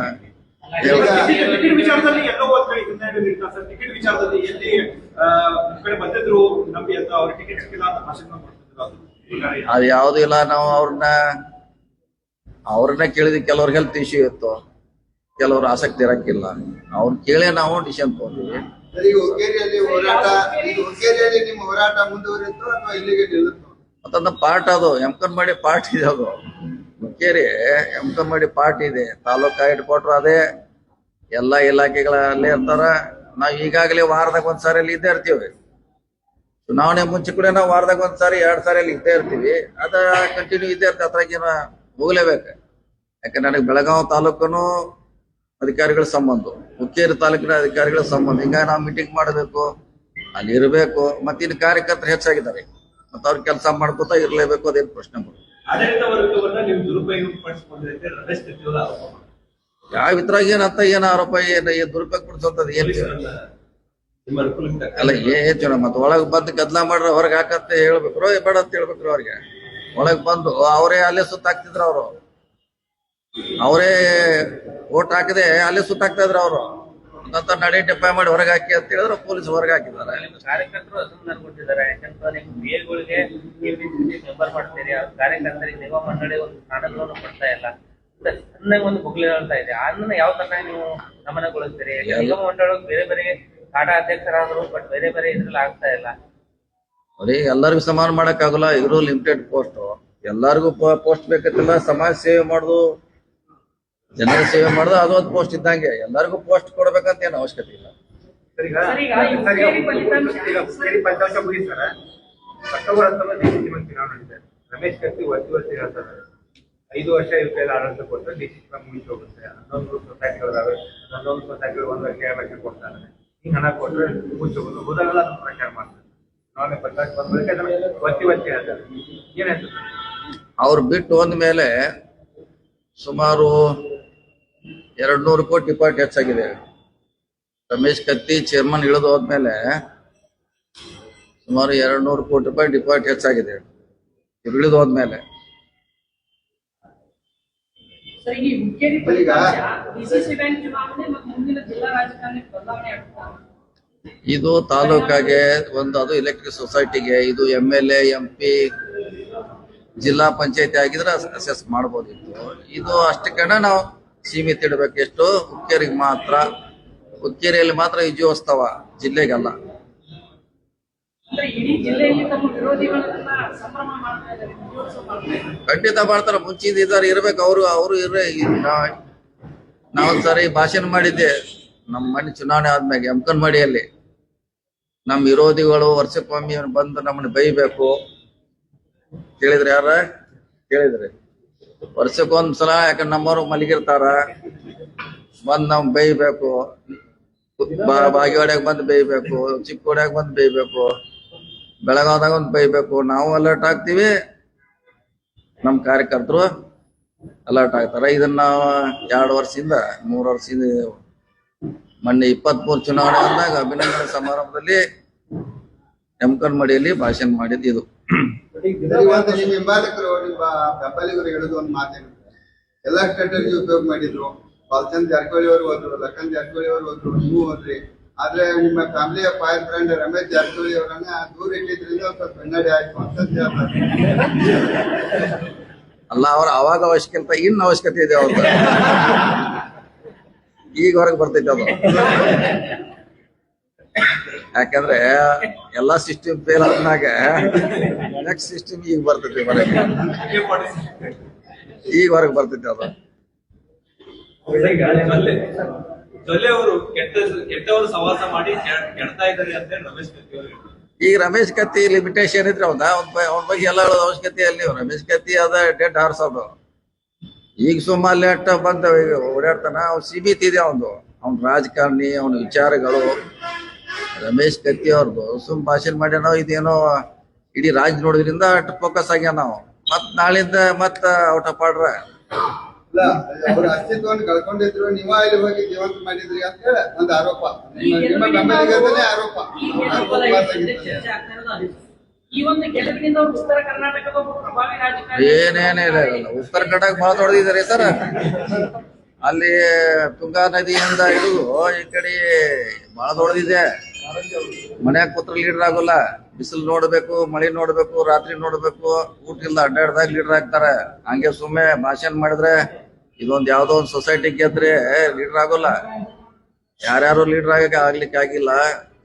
ಅದ್ ಟಿಕೆಟ್ ವಿಚಾರದಲ್ಲಿ ಎಲ್ಲೋ ಒಂದ್ ಕಡೆ ಹಿನ್ನಡೆ ಇರ್ತಾ ಸರ್. ಟಿಕೆಟ್ ವಿಚಾರದಲ್ಲಿ ಎಲ್ಲಿ ಆ, ಒಂದ್ ಕಡೆ ಬಂದಿದ್ರು ನಮ್ಗೆ ಅಂತ ಅವ್ರಿಗೆ ಟಿಕೆಟ್ ಸಿಕ್ಕಿಲ್ಲ ಅಂತ ಭಾಷಣ ಮಾಡ್ತಿದ್ರು ಅದು ಈಗ ಅದು ಯಾವ್ದು ಇಲ್ಲ ನಾವು ಅವ್ರನ್ನ ಅವ್ರನ್ನ ಕೇಳಿದ ಕೆಲವ್ರ ಹೆಲ್ತ್ ಇಶ್ಯೂ ಇತ್ತು. ಕೆಲವ್ರ ಆಸಕ್ತಿ ಇರಕ್ಕಿಲ್ಲ. ಅವ್ರನ್ನ ಕೇಳಿ ನಾವು ಡಿಸಿಷನ್ ತಗೊಂಡಿವಿ. ಹುಕ್ಕೇರಿಯಲ್ಲಿ ಹೋರಾಟ ಹುಕ್ಕೇರಿಯಲ್ಲಿ ನಿಮ್ಮ ಹೋರಾಟ ಮುಂದುವರಿತು ಅಥವಾ ಇಲ್ಲಿಗೆ ನಿಲ್ಲುತ್ತೋ? ಮತ್ತೊಂದು ಪಾರ್ಟ್ ಅದು ಎಮ್ಕನ್ ಮಾಡಿ ಪಾರ್ಟ್ ಇದೆ ಅದು. ಮುಖೇರಿ ಎಮ್ಕನ್ ಮಾಡಿ ಪಾರ್ಟ್ ಇದೆ, ತಾಲೂಕ ಕ್ವಾರ್ಟರ್ ಅದೇ, ಎಲ್ಲ ಇಲಾಖೆಗಳಲ್ಲಿ ಇರ್ತಾರ. ನಾವ್ ಈಗಾಗಲೇ ವಾರದಾಗ ಒಂದ್ಸಾರಿ ಅಲ್ಲಿ ಇದ್ದೇ ಇರ್ತೀವಿ. ಚುನಾವಣೆ ಮುಂಚೆ ಕೂಡ ನಾವು ವಾರದಾಗ ಒಂದ್ಸಾರಿ ಎರಡ್ ಸಾರಿ ಅಲ್ಲಿ ಇದ್ದೇ ಇರ್ತೀವಿ. ಅದ ಕಂಟಿನ್ಯೂ ಇದ್ದೇ ಇರ್ತದೆ ಅದ್ರಾಗೇನ ಹೋಗ್ಲೇಬೇಕು. ಯಾಕಂದ್ರೆ ನನಗೆ ಬೆಳಗಾವಿ ತಾಲೂಕನು ಅಧಿಕಾರಿಗಳ ಸಂಬಂಧ, ಹುಕ್ಕೇರಿ ತಾಲೂಕಿನ ಅಧಿಕಾರಿಗಳ ಸಂಬಂಧ. ಹಿಂಗಾಗಿ ನಾವು ಮೀಟಿಂಗ್ ಮಾಡಬೇಕು, ಅಲ್ಲಿ ಇರಬೇಕು ಮತ್ತೆ ಇನ್ನು ಕಾರ್ಯಕರ್ತರು ಹೆಚ್ಚಾಗಿದ್ದಾರೆ. ಮತ್ತೆ ಅವ್ರ ಕೆಲಸ ಮಾಡ್ಕೋತಾ ಇರ್ಲೇಬೇಕು ಅದೇನು ಪ್ರಶ್ನೆ. ಯಾವ ಇದ್ರಾಗ ಏನಂತ ಏನ್ ಆರೋಪ ಏನ್ ಏನ್ ದುರುಪಯೋಗ ಪಡಿಸೋದು ಏನ್ ಅಲ್ಲ ಏನ್ ಮತ್ತೆ ಒಳಗ್ ಬಂದು ಗದ್ಲ ಮಾಡ್ರ ಹೊರಗೆ ಹಾಕಂತ ಹೇಳ್ಬೇಕ್ರೋ ಬೇಡ ಅಂತ ಹೇಳ್ಬೇಕ್ರು ಅವ್ರಿಗೆ. ಒಳಗ್ ಬಂದು ಅವರೇ ಅಲ್ಲೇ ಸುತ್ತಾಕ್ತಿದ್ರು ಅವರು. ಅವರೇ ಓಟ್ ಹಾಕದೆ ಅಲ್ಲೇ ಸುತ್ತಾಕ್ತಾ ಇದ್ರು ಅವರು. ಅಂತ ನಡೆ ಡಿಪೈ ಮಾಡಿ ಹೊರಗೆ ಹಾಕಿ ಅಂತ ಹೇಳಿದ್ರೆ ಪೊಲೀಸ್ ಹೊರಗೆ ಹಾಕಿದ್ದಾರೆ ನಿಮ್ಮ ಕಾರ್ಯಕರ್ತರು ಅಸಮಾಧಾನ ಕೊಟ್ಟಿದ್ದಾರೆ ಯಾಕಂದ್ರೆ ನಿಮ್ಮ ಮೇಲ್ಗಳಿಗೆ ಮೆಂಬರ್ ಮಾಡ್ತೀರಿ ಕಾರ್ಯಕರ್ತರಿಗೆ ನಿಗಮ ಮಂಡಳಿ ಒಂದು ಸ್ಥಾನಗಳನ್ನು ಕೊಡ್ತಾ ಇಲ್ಲ. ಸಣ್ಣಗೆ ಒಂದು ಬುಗ್ಲಿ ಹೇಳ್ತಾ ಇದೆ. ಅದನ್ನ ಯಾವ ತರ ನೀವು ಗಮನಗೊಳಿಸ್ತೀರಿ? ನಿಗಮ ಮಂಡಳಿ ಬೇರೆ ಬೇರೆ ಕಾಡ ಅಧ್ಯಕ್ಷರಾದ್ರು ಬಟ್ ಬೇರೆ ಬೇರೆ ಇದ್ರಲ್ಲಿ ಆಗ್ತಾ ಇಲ್ಲ. ಅದೇ ಎಲ್ಲರಿಗೂ ಸಮಾನ ಮಾಡಕ್ ಆಗಲ್ಲ ಇರೋ ಲಿಮಿಟೆಡ್ ಪೋಸ್ಟ್ ಎಲ್ಲರಿಗೂ ಪೋಸ್ಟ್ ಬೇಕಂತಿಲ್ಲ ಸಮಾಜ ಸೇವೆ ಮಾಡುದು ಜನರ ಸೇವೆ ಮಾಡುದು ಅದೊಂದು ಪೋಸ್ಟ್ ಇದ್ದಂಗೆ. ಎಲ್ಲರಿಗೂ ಪೋಸ್ಟ್ ಕೊಡ್ಬೇಕಂತ ಏನು ಅವಶ್ಯಕತೆ ಇಲ್ಲ. ಅಕ್ಟೋಬರ್ ಹತ್ತೊಂಬತ್ತು ಡಿ ಚುನಾವಣೆ ಇದೆ ರಮೇಶ್ ಕತ್ತಿ ವರ್ಷ ವರ್ಷ ಹೇಳ್ತಾರೆ. ಐದು ವರ್ಷ ಇವ್ರ ಕೈಲಿ ಆಡಳಿತ ಕೊಟ್ಟರೆ ಡಿ ಸಿ ಮುಗಿಸಿ ಹೋಗುತ್ತೆ. ಹನ್ನೊಂದು ಸೊಸೈಟಿಗಳಿದಾವೆ ಹನ್ನೊಂದು ಸೊಸೈಟಿಗಳು ಒಂದು ಲಕ್ಷ ಎರಡು ಲಕ್ಷ ಕೊಡ್ತಾರೆ. ಹಿಂಗ್ ಹಣ ಕೊಟ್ಟರೆ ಮುಗಿಸಿ ಹೋಗೋದು ಹೋದಾಗೆಲ್ಲ ಅದನ್ನ ಪ್ರಚಾರ ಮಾಡ್ತಾರೆ. ಚುನಾವಣೆ ಫಲಿತಾಂಶ ಬಂದ ಬಳಿಕ ಅದನ್ನ ಒತ್ತಿ ಒತ್ತಿ ಹೇಳ್ತಾರೆ. ಏನ್ ಹೇಳ್ತಾರೆ? ಅವ್ರು ಬಿಟ್ಟು ಹೋದ ಮೇಲೆ ಸುಮಾರು ಎರಡು ನೂರು ಕೋಟಿ ಡಿಪಾರ್ಟ್ ಹೆಚ್ಚಾಗಿದೆ. ರಮೇಶ್ ಕತ್ತಿ ಚೇರ್ಮನ್ ಇಳಿದು ಹೋದ್ಮೇಲೆ ಸುಮಾರು ಎರಡು ನೂರು ಕೋಟಿ ರೂಪಾಯಿ ಡಿಪಾರ್ಟ್ ಹೆಚ್ಚಾಗಿದೆ. ಇವ್ರು ಇಳಿದು ಹೋದ್ಮೇಲೆ. ಇದು ತಾಲೂಕಾಗೆ ಒಂದು ಅದು ಎಲೆಕ್ಟ್ರಿಕ್ ಸೊಸೈಟಿಗೆ ಇದು M L A M P ಜಿಲ್ಲಾ ಪಂಚಾಯತಿ ಆಗಿದ್ರೆ ಅಸೆಸ್ ಮಾಡ್ಬೋದಿತ್ತು. ಇದು ಅಷ್ಟಕ್ಕನ ನಾವು ಸೀಮಿತ ಇಡಬೇಕು ಎಷ್ಟು ಹುಕ್ಕೇರಿಗೆ ಮಾತ್ರ. ಹುಕ್ಕೇರಿಯಲ್ಲಿ ಮಾತ್ರ ಜಿಲ್ಲೆಗಲ್ಲ. ವಿಜಯೋತ್ಸವ ಮಾಡ್ತಾ ಇದ್ದಾರೆ ಖಂಡಿತ ಮಾಡ್ತಾರೆ ಮುಂಚಿಂದ ಇದ್ದಾರೆ ಇರ್ಬೇಕು ಅವರು ಅವರು ಇರ್ರೆ. ನಾವು ಸರಿ ಭಾಷಣ ಮಾಡಿದ್ದೆ ನಮ್ಮ ಮನೆ ಚುನಾವಣೆ ಆದ್ಮೇಲೆ ಎಮ್ಕನ್ ಮಾಡಿಯಲ್ಲಿ. ನಮ್ಮ ವಿರೋಧಿಗಳು ವರ್ಷಕ್ಕೊಮ್ಮೆ ಬಂದು ನಮ್ಮನ್ನ ಬೈಬೇಕು. ಕೇಳಿದ್ರೆ ಯಾರ? ಕೇಳಿದ್ರಿ. ವರ್ಷಕ್ಕೊಂದ್ ಸಲ ಯಾಕಂದ್ರೆ ನಮ್ಮವರು ಮಲಗಿರ್ತಾರ, ಬಂದ್ ನಾವ್ ಬೇಯ್ಬೇಕು. ಬಾಗೇವಾಡ್ಯಾಗ ಬಂದ್ ಬೈಬೇಕು ಚಿಕ್ಕೋಡ್ಯಾಗ ಬಂದ್ ಬೇಯ್ಬೇಕು, ಬೆಳಗಾವದಾಗ ಒಂದ್ ಬೈಬೇಕು ನಾವು ಅಲರ್ಟ್ ಆಗ್ತೀವಿ. ನಮ್ಮ ಕಾರ್ಯಕರ್ತರು ಅಲರ್ಟ್ ಆಗ್ತಾರ. ಇದನ್ನ ನಾವು ಎರಡು ವರ್ಷದಿಂದ, ಮೂರು ವರ್ಷದಿಂದ, ಮೊನ್ನೆ ಇಪ್ಪತ್ತ್ ಚುನಾವಣೆ ಬಂದಾಗ ಅಭಿನಂದನೆ ಸಮಾರಂಭದಲ್ಲಿ ಎಮ್ಕನ್ ಮಡಿಯಲ್ಲಿ ಭಾಷಣ ಮಾಡಿದ್ದು ಇದು. ಬೆಂಬಲಿಗರು ಹೇಳೋದು ಒಂದು ಮಾತೇನಂದ್ರೆ ಎಲ್ಲಾ ಸ್ಟ್ರಾಟಜಿ ಉಪಯೋಗ ಮಾಡಿದ್ರು. ಬಾಲಚಂದ್ ಜಾರಕಿಹೊಳಿ ಅವರು ಹೋದ್ರು ಲಕ್ಕನ್ ಜಾರಕಿಹೊಳಿ ಅವರು ಹೋದ್ರು, ನೀವು ಹೋದ್ರಿ. ಆದ್ರೆ ನಿಮ್ಮ ಫ್ಯಾಮಿಲಿಯ ಫೈರ್ ಫ್ರೆಂಡ್ ರಮೇಶ್ ಜಾರಕಿಹೊಳಿ ಅವರನ್ನ ದೂರ ಇಟ್ಟಿದ್ರಿಂದ ಸ್ವಲ್ಪ ಹಿನ್ನಡೆ ಆಯ್ತು ಅಂತ ಹೇಳ್ತಾರೆ ಅಲ್ಲ. ಅವ್ರ ಅವಾಗ ಅವಶ್ಯಕತೆ ಇನ್ ಅವಶ್ಯಕತೆ ಇದೆ ಅವ್ರದ್ದು ಈಗ ಹೊರಗೆ ಬರ್ತೈತೆ ಅದು. ಯಾಕಂದ್ರೆ ಎಲ್ಲಾ ಸಿಸ್ಟಮ್ ಫೇಲ್ ಆದ್ಮ್ಯಾಗ ನೆಕ್ಸ್ಟ್ ಸಿಸ್ಟಮ್ ಈಗ ಬರ್ತೈತಿ ಹೊರಗೆ ಈಗ ಹೊರಗೆ ಬರ್ತೈತಿ ಅದು. ಈಗ ರಮೇಶ್ ಕತ್ತಿ ಲಿಮಿಟೇಷನ್ ಇದ್ರೆ ಅವ್ನ ಅವನ ಬಗ್ಗೆ ಎಲ್ಲ ಹೇಳೋದು ಅವಶ್ಯಕತೆ ಅಲ್ಲಿ ರಮೇಶ್ ಕತ್ತಿ ಅದ ಡೆಡ್ ಹಾರ್ಸ್ ಅದು ಈಗ ಸುಮ್ಮ ಲೆಟ್ ಬಂದ ಓಡಾಡ್ತಾನ. ಅವ್ನು ಸೀಮಿತ ಇದೆ ಅವನು ಅವ್ನ ರಾಜಕಾರಣಿ ಅವನ ವಿಚಾರಗಳು. ರಮೇಶ್ ಕತ್ತಿ ಅವ್ರದ್ದು ಸುಮ್ ಭಾಷಣ ಮಾಡ್ಯಾನೋ ಇದೇನೋ ಇಡೀ ರಾಜ್ ನೋಡೋದ್ರಿಂದ ಅಷ್ಟು ಫೋಕಸ್ ಆಗ್ಯಾನ ನಾವು. ಮತ್ ನಾಳಿಂದ ಮತ್ತ ಔಟ್ ಆಫ್ ಆರ್ಡ್ರ ಅಸ್ತಿತ್ವವನ್ನು ಕಳ್ಕೊಂಡಿದ್ರು ನೀವ ಇಲ್ಲಿ ಹೋಗಿ ಜೀವಂತ ಮಾಡಿದ್ರಿ ಅಂತ ಹೇಳಿ ಒಂದು ಆರೋಪ. ಈ ನಿಮ್ಮ ಆರೋಪ. ಗೆಲುವಿನಿಂದ ಉತ್ತರ ಕರ್ನಾಟಕ ಒಬ್ಬ ಪ್ರಭಾವಿ ರಾಜಕಾರಣಿ ಏನೇನೇ ಇಲ್ಲ ಇಲ್ಲ. ಉತ್ತರ ಕನ್ನಡ ಬಹಳ ದೊಡ್ಡದಿದ್ದಾರೆ ಸರ್. ಅಲ್ಲಿ ತುಂಗಾ ನದಿಯಿಂದ ಇದು ಈ ಕಡೆ ಬಹಳ ದೊಡ್ಡದಿದೆ. ಮನ್ಯಾಗ ಕೂತ್ರ ಲೀಡರ್ ಆಗೋಲ್ಲ. ಬಿಸಿಲು ನೋಡ್ಬೇಕು, ಮಳೆ ನೋಡ್ಬೇಕು, ರಾತ್ರಿ ನೋಡ್ಬೇಕು. ಊಟ ಇಲ್ಲ ಅಡ್ಡಾಡ್ದಾಗ ಲೀಡರ್ ಆಗ್ತಾರೆ. ಹಂಗೆ ಸುಮ್ಮನೆ ಭಾಷಣ ಮಾಡಿದ್ರೆ ಇದೊಂದು ಯಾವ್ದೋ ಒಂದ್ ಸೊಸೈಟಿ ಗೆದ್ರೆ ಲೀಡರ್ ಆಗೋಲ್ಲ. ಯಾರ್ಯಾರು ಲೀಡರ್ ಆಗಕ್ಕೆ ಆಗ್ಲಿಕ್ಕೆ ಆಗಿಲ್ಲ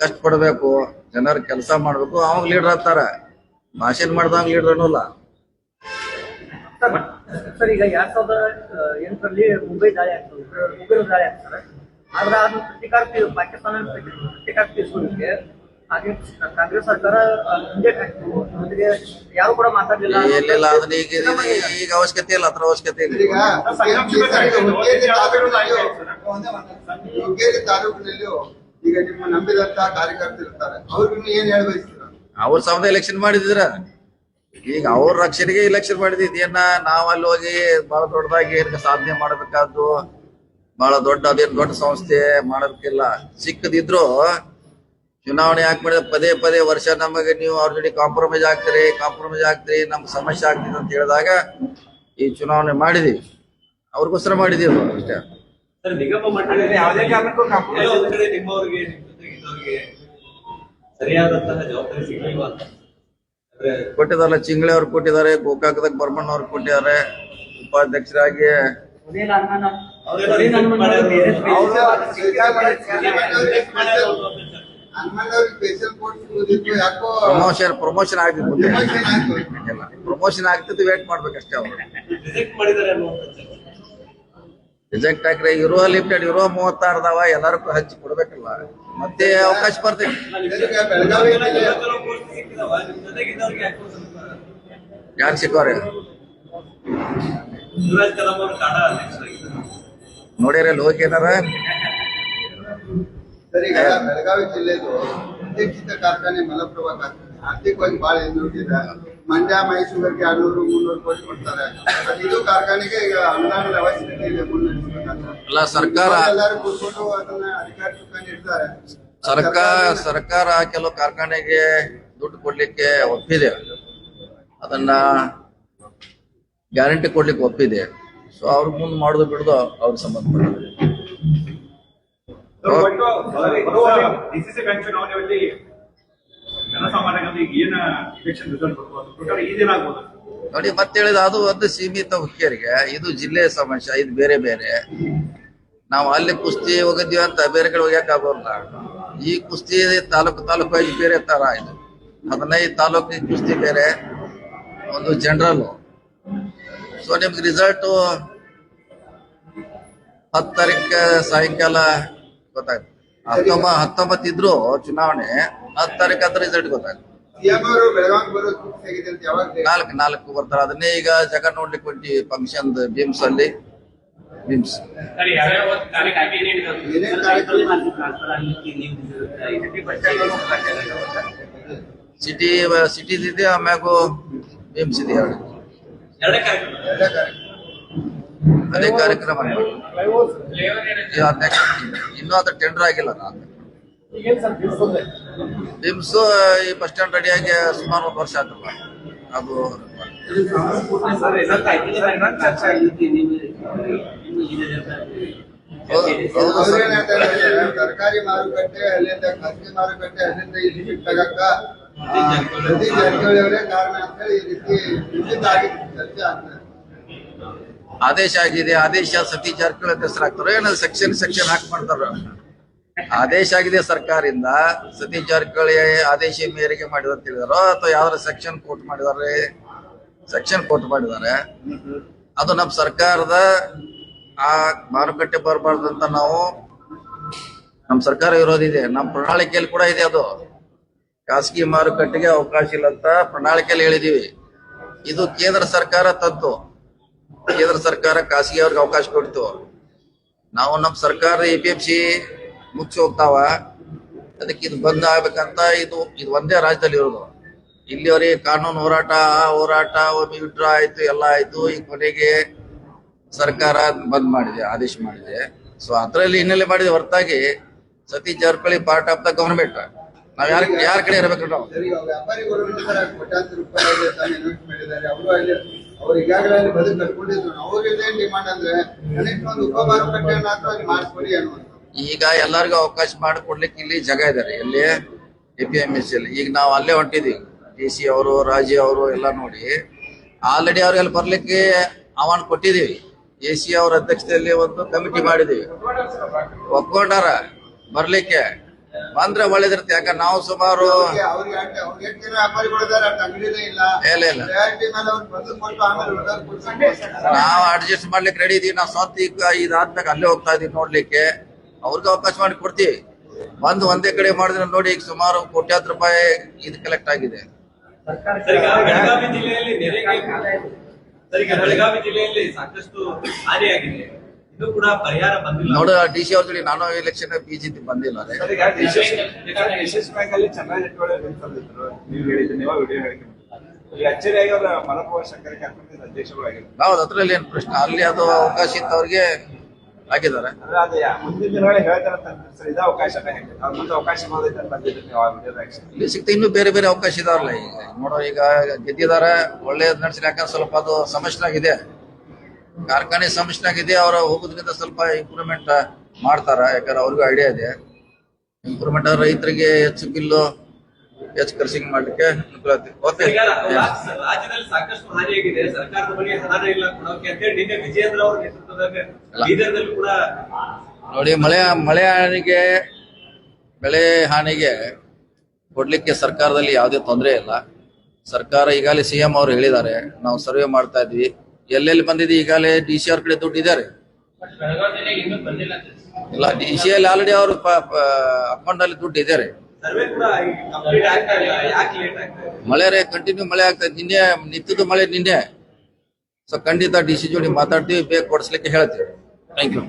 ಕಷ್ಟ ಪಡ್ಬೇಕು ಜನರ ಕೆಲಸ ಮಾಡ್ಬೇಕು, ಅವಾಗ ಲೀಡರ್ ಆಗ್ತಾರ. ಭಾಷಣ ಮಾಡ್ದಂಗ ಲೀಡರ್ ಅನ್ನೋಲ್ಲ. ಸರ್ ಈಗ ಎರಡ್ ಸಾವಿರದ ಎಂಟರಲ್ಲಿ ಮುಂಬೈ ದಾಳಿ ಆಗ್ತದೆ ಉಗ್ರ ದಾಳಿ ಆಗ್ತಾರೆ. ಆದ್ರೆ ಅದನ್ನ ಪ್ರತಿಕಾರ ಪಾಕಿಸ್ತಾನ ಪ್ರತಿಕಾರ ತೀರ್ಸ್ಕೊಳ್ಳಿಕ್ಕೆ ಹಾಗೆ ಕಾಂಗ್ರೆಸ್ ಸರ್ಕಾರ ಹಿಂದೇಟ್ ಜೊತೆಗೆ ಯಾರು ಕೂಡ ಮಾತಾಡಲಿಲ್ಲ. ಎಲ್ಲಿಲ್ಲ ಅದನ್ನ ಈಗ ಅವಶ್ಯಕತೆ ಇಲ್ಲ ಅದ್ರ ಅವಶ್ಯಕತೆ ಇಲ್ಲ. ಹುಕ್ಕೇರಿ ತಾಲೂಕಿನಲ್ಲಿಯೂ ಈಗ ನಿಮ್ಮ ನಂಬಿದಂತ ಕಾರ್ಯಕರ್ತರು ಇರ್ತಾರೆ ಅವ್ರಿಗೂ ಏನ್ ಹೇಳ್ಬೇಕು? ಅವ್ರ ಸಮದ ಎಲೆಕ್ಷನ್ ಮಾಡಿದ್ರ ಈಗ ಅವ್ರ ರಕ್ಷಣೆಗೆ ಇಲೆಕ್ಷನ್ ಮಾಡಿದ್ ಇದೇನ ನಾವ್ ಅಲ್ಲಿ ಹೋಗಿ ಬಹಳ ದೊಡ್ಡದಾಗಿ ಏನ್ ಸಾಧನೆ ಮಾಡಬೇಕಾದ್ದು ಬಹಳ ದೊಡ್ಡ ಅದೇನ್ ದೊಡ್ಡ ಸಂಸ್ಥೆ ಮಾಡೋದಕ್ಕಿಲ್ಲ ಸಿಕ್ಕದಿದ್ರು ಚುನಾವಣೆ ಯಾಕೆ ಮಾಡಿದ್ರೆ ಪದೇ ಪದೇ ವರ್ಷ ನಮಗೆ ನೀವು ಅವ್ರ ಜೊತೆ ಕಾಂಪ್ರಮೈಸ್ ಆಗ್ತೀರಿ ಕಾಂಪ್ರಮೈಸ್ ಆಗ್ತೀರಿ ನಮ್ಗೆ ಸಮಸ್ಯೆ ಆಗ್ತಿದೆ ಅಂತ ಹೇಳಿದಾಗ ಈ ಚುನಾವಣೆ ಮಾಡಿದ್ವಿ. ಅವ್ರಿಗೋಸ್ಕರ ಮಾಡಿದೀವಿ ಅಷ್ಟೇ. ಸರಿಯಾದಂತಹ ಜವಾಬ್ದಾರಿ ಕೊಟ್ಟಿದಾರಲ್ಲ ಚಿಂಗ್ಳೆ ಅವ್ರು ಕೊಟ್ಟಿದ್ದಾರೆ ಗೋಕಾಕದ ಬರ್ಮಣ್ಣ ಅವ್ರು ಕೊಟ್ಟಿದ್ದಾರೆ ಉಪಾಧ್ಯಕ್ಷರಾಗಿ. ಪ್ರಮೋಷನ್ ಪ್ರಮೋಷನ್ ಆಗ್ತಿತ್ತು. ಪ್ರಮೋಷನ್ ಆಗ್ತಿತ್ತು. ವೇಟ್ ಮಾಡ್ಬೇಕಷ್ಟೇ ಅವ್ರು. ರಿಜೆಕ್ಟ್ ಹಾಕ್ರೆ ಇರೋ ಲಿಮಿಟೆಡ್ ಇರೋ ಮೂವತ್ತಾರದವ ಅದಾವ ಎಲ್ಲರಿಗೂ ಹಚ್ಚಿ ಕೊಡ್ಬೇಕಲ್ಲ. ಮತ್ತೆ ಅವಕಾಶ ಬರ್ತೇವೆ ಯಾರು ಸಿಕ್ಕವ್ರೆ? ನೋಡ್ಯಾರ ಅಲ್ಲಿ ಹೋಗಿ ಏನಾರ ಬೆಳಗಾವಿ ಜಿಲ್ಲೆದು ಅಧ್ಯಕ್ಷಿತ ಕಾರ್ಖಾನೆ ಮಲಪ್ರಭಾ ಕಾರ್ಖಾನೆ. ಆರ್ಥಿಕವಾಗಿ ಬಹಳ ಹಿಂದುಳಿದಿದೆ ಮಂಡ್ಯ ಮೈಸೂರಿಗೆ ಎರಡ್ನೂರು ಮುನ್ನೂರು ಕೋಟಿ ಕೊಡ್ತಾರೆ ಅದು ಇದು ಕಾರ್ಖಾನೆಗೆ ಈಗ ಅನುದಾನದ ಅವಶ್ಯಕತೆ ಇದೆ ಮುನ್ನಡೆಸಬೇಕಾದ್ರೆ ಎಲ್ಲ ಸರ್ಕಾರ ಎಲ್ಲರೂ ಕೂತ್ಕೊಂಡು ಅದನ್ನ ಅಧಿಕಾರ ನೀಡ್ತಾರೆ ಸರ್ಕಾರ ಸರ್ಕಾರ ಕೆಲವು ಕಾರ್ಖಾನೆಗೆ ದುಡ್ಡು ಕೊಡ್ಲಿಕ್ಕೆ ಒಪ್ಪಿದೆ ಅದನ್ನ ಗ್ಯಾರಂಟಿ ಕೊಡ್ಲಿಕ್ಕೆ ಒಪ್ಪಿದೆ ಸೊ ಅವ್ರ ಮುಂದೆ ಮಾಡೋದು ಬಿಡುದು ಅವ್ರ ಸಂಬಂಧಪಟ್ಟಿದೆ ನೋಡಿ, ಮತ್ತೆ ಹೇಳಿದ ಅದು ಒಂದು ಸೀಮಿತ ಹುಕ್ಕೇರಿಗೆ ಇದು ಜಿಲ್ಲೆಯ ಸಮಸ್ಯೆ, ಇದು ಬೇರೆ ಬೇರೆ. ನಾವು ಅಲ್ಲಿ ಕುಸ್ತಿ ಹೋಗಿದ್ವಿ ಅಂತ ಬೇರೆ ಕಡೆ ಹೋಗ್ಯಾಕ ಆಗೋಲ್ಲ ಈ ಕುಸ್ತಿ ತಾಲೂಕು ತಾಲೂಕು ಆಗಿ ಬೇರೆ ತರ ಇದು. ಹದಿನೈದು ತಾಲೂಕಿನ ಕುಸ್ತಿ ಬೇರೆ, ಒಂದು ಜನರಲ್ ಸೊ ನಿಮ್ಗೆ ರಿಸಲ್ಟ್ ಹತ್ತು ತಾರೀಕು ಸಾಯಂಕಾಲ ಗೊತ್ತಾಗ್ತದೆ ಹತ್ತೊಂಬ ಹತ್ತೊಂಬತ್ತು ಇದ್ರು ಚುನಾವಣೆ ಹತ್ತು ತಾರೀಕು ಹತ್ತು ರಿಸಲ್ಟ್ ಗೊತ್ತಾಗ್ತದೆ? ನಾಲ್ಕು ನಾಲ್ಕು ಬರ್ತಾರೆ. ಅದನ್ನೇ ಈಗ ಜಗ ನೋಡ್ಲಿಕ್ಕೆ ಹೊಂಟಿ ಫಂಕ್ಷನ್ ಬಿಮ್ಸ್ ಅಲ್ಲಿ. BIMS city bus stand city city ಇದೆ ಆಮ್ಯಾಗು ಬಿಮ್ಸ್ ಇದೆ ಎರಡು. ಅದೇ ಕಾರ್ಯಕ್ರಮ. ಇನ್ನೂ ಅದು ಟೆಂಡರ್ ಆಗಿಲ್ಲ. ನಾನು ಈಗೇನ್ ಸರ್ ಬಿಡಿಸೋದೆ ಬಿಮ್ಸ್ ಈ ಬಸ್ ಸ್ಟ್ಯಾಂಡ್ ರೆಡಿಯಾಗಿ ಸುಮಾರು ಒಂದು ವರ್ಷ ಆಯ್ತಲ್ಲ ಅದು ಹೌದು ಹೌದು ಅವ್ರು ಸರ್ ಏನ್ ಹೇಳ್ತಾರೆ ಅಂದ್ರೆ, ಸರ್ಕಾರಿ ಮಾರುಕಟ್ಟೆ ಅಲ್ಲಿಂದ ಖಾಸಗಿ ಮಾರುಕಟ್ಟೆ ಅಲ್ಲಿಂದ ಇಲ್ಲಿ ಶಿಫ್ಟ್ ಆಗಕ್ಕ ಆ, ಸತೀಶ್ ಜಾರಕಿಹೊಳಿ ಅವರೇ ಕಾರಣ ಅಂತ ಹೇಳಿ ಈ ರೀತಿ ವಿಚಿತ್ರ ಆಗಿ ಚರ್ಚೆ ಆಗ್ತದೆ. ಆದೇಶ ಆಗಿದೆ ಆದೇಶ ಸತೀಶ್ ಜಾರಕಿಹೊಳಿ ಅಂತ ಹೆಸರಾಗ್ತಾರೋ ಏನೋ ಸೆಕ್ಷನ್ ಸೆಕ್ಷನ್ ಹಾಕಿ ಮಾಡ್ತಾರ? ಆದೇಶ ಆಗಿದೆ ಸರ್ಕಾರದಿಂದ. ಸತೀಶ್ ಜಾರಕಿಹೊಳಿ ಆದೇಶ ಮೇರೆಗೆ ಮಾಡಿದ್ರು ಅಂತ ಹೇಳಿದಾರೋ, ಅಥವಾ ಯಾವ್ದಾರ ಸೆಕ್ಷನ್ ಕೋರ್ಟ್ ಮಾಡಿದಾರೆ? ಸೆಕ್ಷನ್ ಕೋರ್ಟ್ ಮಾಡಿದ್ದಾರೆ ಅದು ನಮ್ಮ ಸರ್ಕಾರದ ಆ ಮಾರುಕಟ್ಟೆ ಬರಬಾರ್ದಂತ ನಾವು ನಮ್ಮ ಸರ್ಕಾರ ಇರೋದಿದೆ ನಮ್ಮ ಪ್ರಣಾಳಿಕೆಯಲ್ಲಿ ಕೂಡ ಇದೆ ಅದು. ಖಾಸಗಿ ಮಾರುಕಟ್ಟೆಗೆ ಅವಕಾಶ ಇಲ್ಲ ಅಂತ ಪ್ರಣಾಳಿಕೆಯಲ್ಲಿ ಹೇಳಿದೀವಿ. ಇದು ಕೇಂದ್ರ ಸರ್ಕಾರ ತಂತು. ಕೇಂದ್ರ ಸರ್ಕಾರ ಖಾಸಗಿ ಅವ್ರಿಗೆ ಅವಕಾಶ ಕೊಡ್ತು. ನಾವು ನಮ್ಮ ಸರ್ಕಾರ ಎ ಪಿ ಎಂ ಸಿ ಮುಚ್ಚಿ ಹೋಗ್ತಾವ. ಅದಕ್ಕೆ ಇದು ಬಂದ್ ಆಗ್ಬೇಕಂತ ಇದು ಇದು ಒಂದೇ ರಾಜ್ಯದಲ್ಲಿ ಇರೋದು ಇಲ್ಲಿವರೆಗೆ ಕಾನೂನು ಹೋರಾಟ ಹೋರಾಟ, ಒಮ್ಮೆ ವಿಡ್ರಾ ಆಯ್ತು, ಎಲ್ಲ ಆಯ್ತು, ಈ ಕೊನೆಗೆ ಸರ್ಕಾರ ಬಂದ್ ಮಾಡಿದೆ, ಆದೇಶ ಮಾಡಿದೆ. ಸೊ ಅದರಲ್ಲಿ ಹಿನ್ನೆಲೆ ಮಾಡಿದೆ ಹೊರತಾಗಿ Satish Jarkiholi part of the government ನಾವ್ ಯಾರ ಯಾರ ಕಡೆ ಇರ್ಬೇಕು ನಾವು? ಅವರು ಬದುಕು ಕಟ್ಕೊಂಡಿದ್ರು ಅವ್ರಿಗೆ ಡಿಮಾಂಡ್ ಅಂದ್ರೆ, ಕನಿಷ್ಠ ಒಂದು ಉಪ ಮಾರುಕಟ್ಟೆಯನ್ನು ಮಾಡಿಸ್ಕೊಡಿ ಅನ್ನುವಂಥ ಈಗ ಎಲ್ಲರಿಗೂ ಅವಕಾಶ ಮಾಡಿಕೊಡ್ಲಿಕ್ಕೆ ಇಲ್ಲಿ ಜಾಗ ಇದ್ದಾರೆ ಎಲ್ಲಿ ಎ ಪಿ ಎಂ ಎಸ್ ಅಲ್ಲಿ. ಈಗ ನಾವು ಅಲ್ಲೇ ಹೊಂಟಿದೀವಿ. ಡಿ ಸಿ ಅವರು ರಾಜಿ ಅವರು ಎಲ್ಲ ನೋಡಿ. ಆಲ್ರೆಡಿ ಅವ್ರಿಗೆ ಬರ್ಲಿಕ್ಕೆ ಆಹ್ವಾನ ಕೊಟ್ಟಿದೀವಿ ಎ ಸಿ ಅವ್ರ ಅಧ್ಯಕ್ಷತೆಯಲ್ಲಿ ಒಂದು ಕಮಿಟಿ ಮಾಡಿದೀವಿ ಒಪ್ಕೊಂಡಾರ ಬರ್ಲಿಕ್ಕೆ. ಬಂದ್ರೆ ಒಳ್ಳೇದಿರುತ್ತೆ. ಯಾಕಂದ್ರೆ ನಾವು ಸುಮಾರು ಇಲ್ಲ ಇಲ್ಲ, ಇಲ್ಲ. ನಾವು ಅಡ್ಜಸ್ಟ್ ಮಾಡ್ಲಿಕ್ಕೆ ರೆಡಿ ಇದೀವಿ. ನಾವು ಸ್ವಂತ ಈಗ ಇದಾದ್ಮೇಲೆ ಅಲ್ಲೇ ಹೋಗ್ತಾ ಇದೀವಿ ನೋಡ್ಲಿಕ್ಕೆ. ಅವ್ರಿಗೆ ಅವಕಾಶ ಮಾಡಿ ಕೊಡ್ತೀವಿ. ಬಂದು ಒಂದೇ ಕಡೆ ಮಾಡಿದ್ರೆ ನೋಡಿ ಈಗ ಸುಮಾರು ಕೋಟ್ಯಾಂತರ ರೂಪಾಯಿ ಇದು ಕಲೆಕ್ಟ್ ಆಗಿದೆ. ನೋಡ ಈಗ ಬೆಳಗಾವಿ ಜಿಲ್ಲೆಯಲ್ಲಿ ನೆರೆಗೆ ಸರ್, ಈಗ ಬೆಳಗಾವಿ ಜಿಲ್ಲೆಯಲ್ಲಿ ಸಾಕಷ್ಟು ಹಾನಿಯಾಗಿದೆ ಇದು ಕೂಡ ಪರಿಹಾರ ಬಂದಿಲ್ಲ. ನೋಡು ಡಿ ಸಿ ಅವ್ರ ಜೊತೆ ನಾನು ಎಲೆಕ್ಷನ್ ಬಿಜೆಪಿ ಬಂದಿಲ್ಲ ಅಧ್ಯಕ್ಷರು ಆಗಿದ್ರು ನಾವು ಅದ್ರಲ್ಲಿ ಏನ್ ಪ್ರಶ್ನೆ? ಅಲ್ಲಿ ಅದು ಅವಕಾಶ ಇತ್ತು ಅವ್ರಿಗೆ. ಯಾ- ಮುಂದಿನ ದಿನಗಳಲ್ಲಿ ಹೇಳ್ತಾರೆ ಸರ್ ಇದೇ ಅವಕಾಶ ಮುಂದೆ ಅವಕಾಶ ಇಲ್ಲಿ ಸಿಗ್ತಾ ಇನ್ನು ಬೇರೆ ಬೇರೆ ಅವಕಾಶ ಇದಾವಲ್ಲ ಈಗ. ನೋಡೋ ಈಗ ಗೆದ್ದಿದ್ದಾರೆ ಒಳ್ಳೇದ್ ಯಾಕಂದ್ರೆ ಸ್ವಲ್ಪ ಅದು ಸಮಸ್ಯೆನಾಗಿದೆ ಕಾರ್ಖಾನೆ ಸಮಸ್ಯೆನಾಗಿದೆ ಅವ್ರ ಹೋಗೋದ್ರಿಂದ ಸ್ವಲ್ಪ ಇಂಪ್ರೂವ್ಮೆಂಟ್ ಮಾಡ್ತಾರ. ಯಾಕಂದ್ರೆ ಅವ್ರಿಗೂ ಐಡಿಯಾ ಇದೆ. ಇಂಪ್ರೂವ್ಮೆಂಟ್ ರೈತರಿಗೆ ಹೆಚ್ಚು ಬಿಲ್ಲು ಹೆಚ್ಚು ಖರ್ಚಿಂಗ್ ಮಾಡ್ಲಿಕ್ಕೆ ಅನುಕೂಲ ಆಗ್ತದೆ. ರಾಜ್ಯದಲ್ಲಿ ಸಾಕಷ್ಟು ಹಾನಿಯಾಗಿದೆ ಸರ್ಕಾರದ ಬಳಿ ಹಣನೇ ಇಲ್ಲ ಕೊಡೋಕೆ ಅಂತೇಳಿ ನಿನ್ನೆ ವಿಜಯೇಂದ್ರ ಅವರ ನೇತೃತ್ವದಲ್ಲಿ ಬೀದರ್ದಲ್ಲಿ ಕೂಡ ನೋಡಿ ಮಳೆ ಮಳೆ ಹಾನಿಗೆ ಬೆಳೆ ಹಾನಿಗೆ ಕೊಡ್ಲಿಕ್ಕೆ ಸರ್ಕಾರದಲ್ಲಿ ಯಾವುದೇ ತೊಂದರೆ ಇಲ್ಲ. ಸರ್ಕಾರ ಈಗಾಗಲೇ ಸಿ ಎಂ ಅವರು ಹೇಳಿದ್ದಾರೆ ನಾವು ಸರ್ವೆ ಮಾಡ್ತಾ ಇದ್ವಿ. ಎಲ್ಲೆಲ್ಲಿ ಬಂದಿದೆ ಈಗಾಗಲೇ ಡಿ ಸಿ ಅವ್ರ ಕಡೆ ದುಡ್ಡು ಇದ್ದಾರೆ ಇಲ್ಲ ಡಿ ಸಿ ಅಲ್ಲಿ ಆಲ್ರೆಡಿ ಅವರು ಅಕೌಂಟ್ ಅಲ್ಲಿ ದುಡ್ಡು ಇದ್ದಾರೆ ಮಳೆ ರೇ ಕಂಟಿನ್ಯೂ ಮಳೆ ಆಗ್ತದೆ ನಿನ್ನೆ ನಿಂತಿದ್ದು ಮಳೆ ನಿನ್ನೆ. ಸೊ ಖಂಡಿತ ಡಿ ಸಿ ಜೋಡಿ ಮಾತಾಡ್ತೀವಿ, ಬೇಗ ಕೊಡಿಸ್ಲಿಕ್ಕೆ ಹೇಳ್ತೀವಿ. Thank you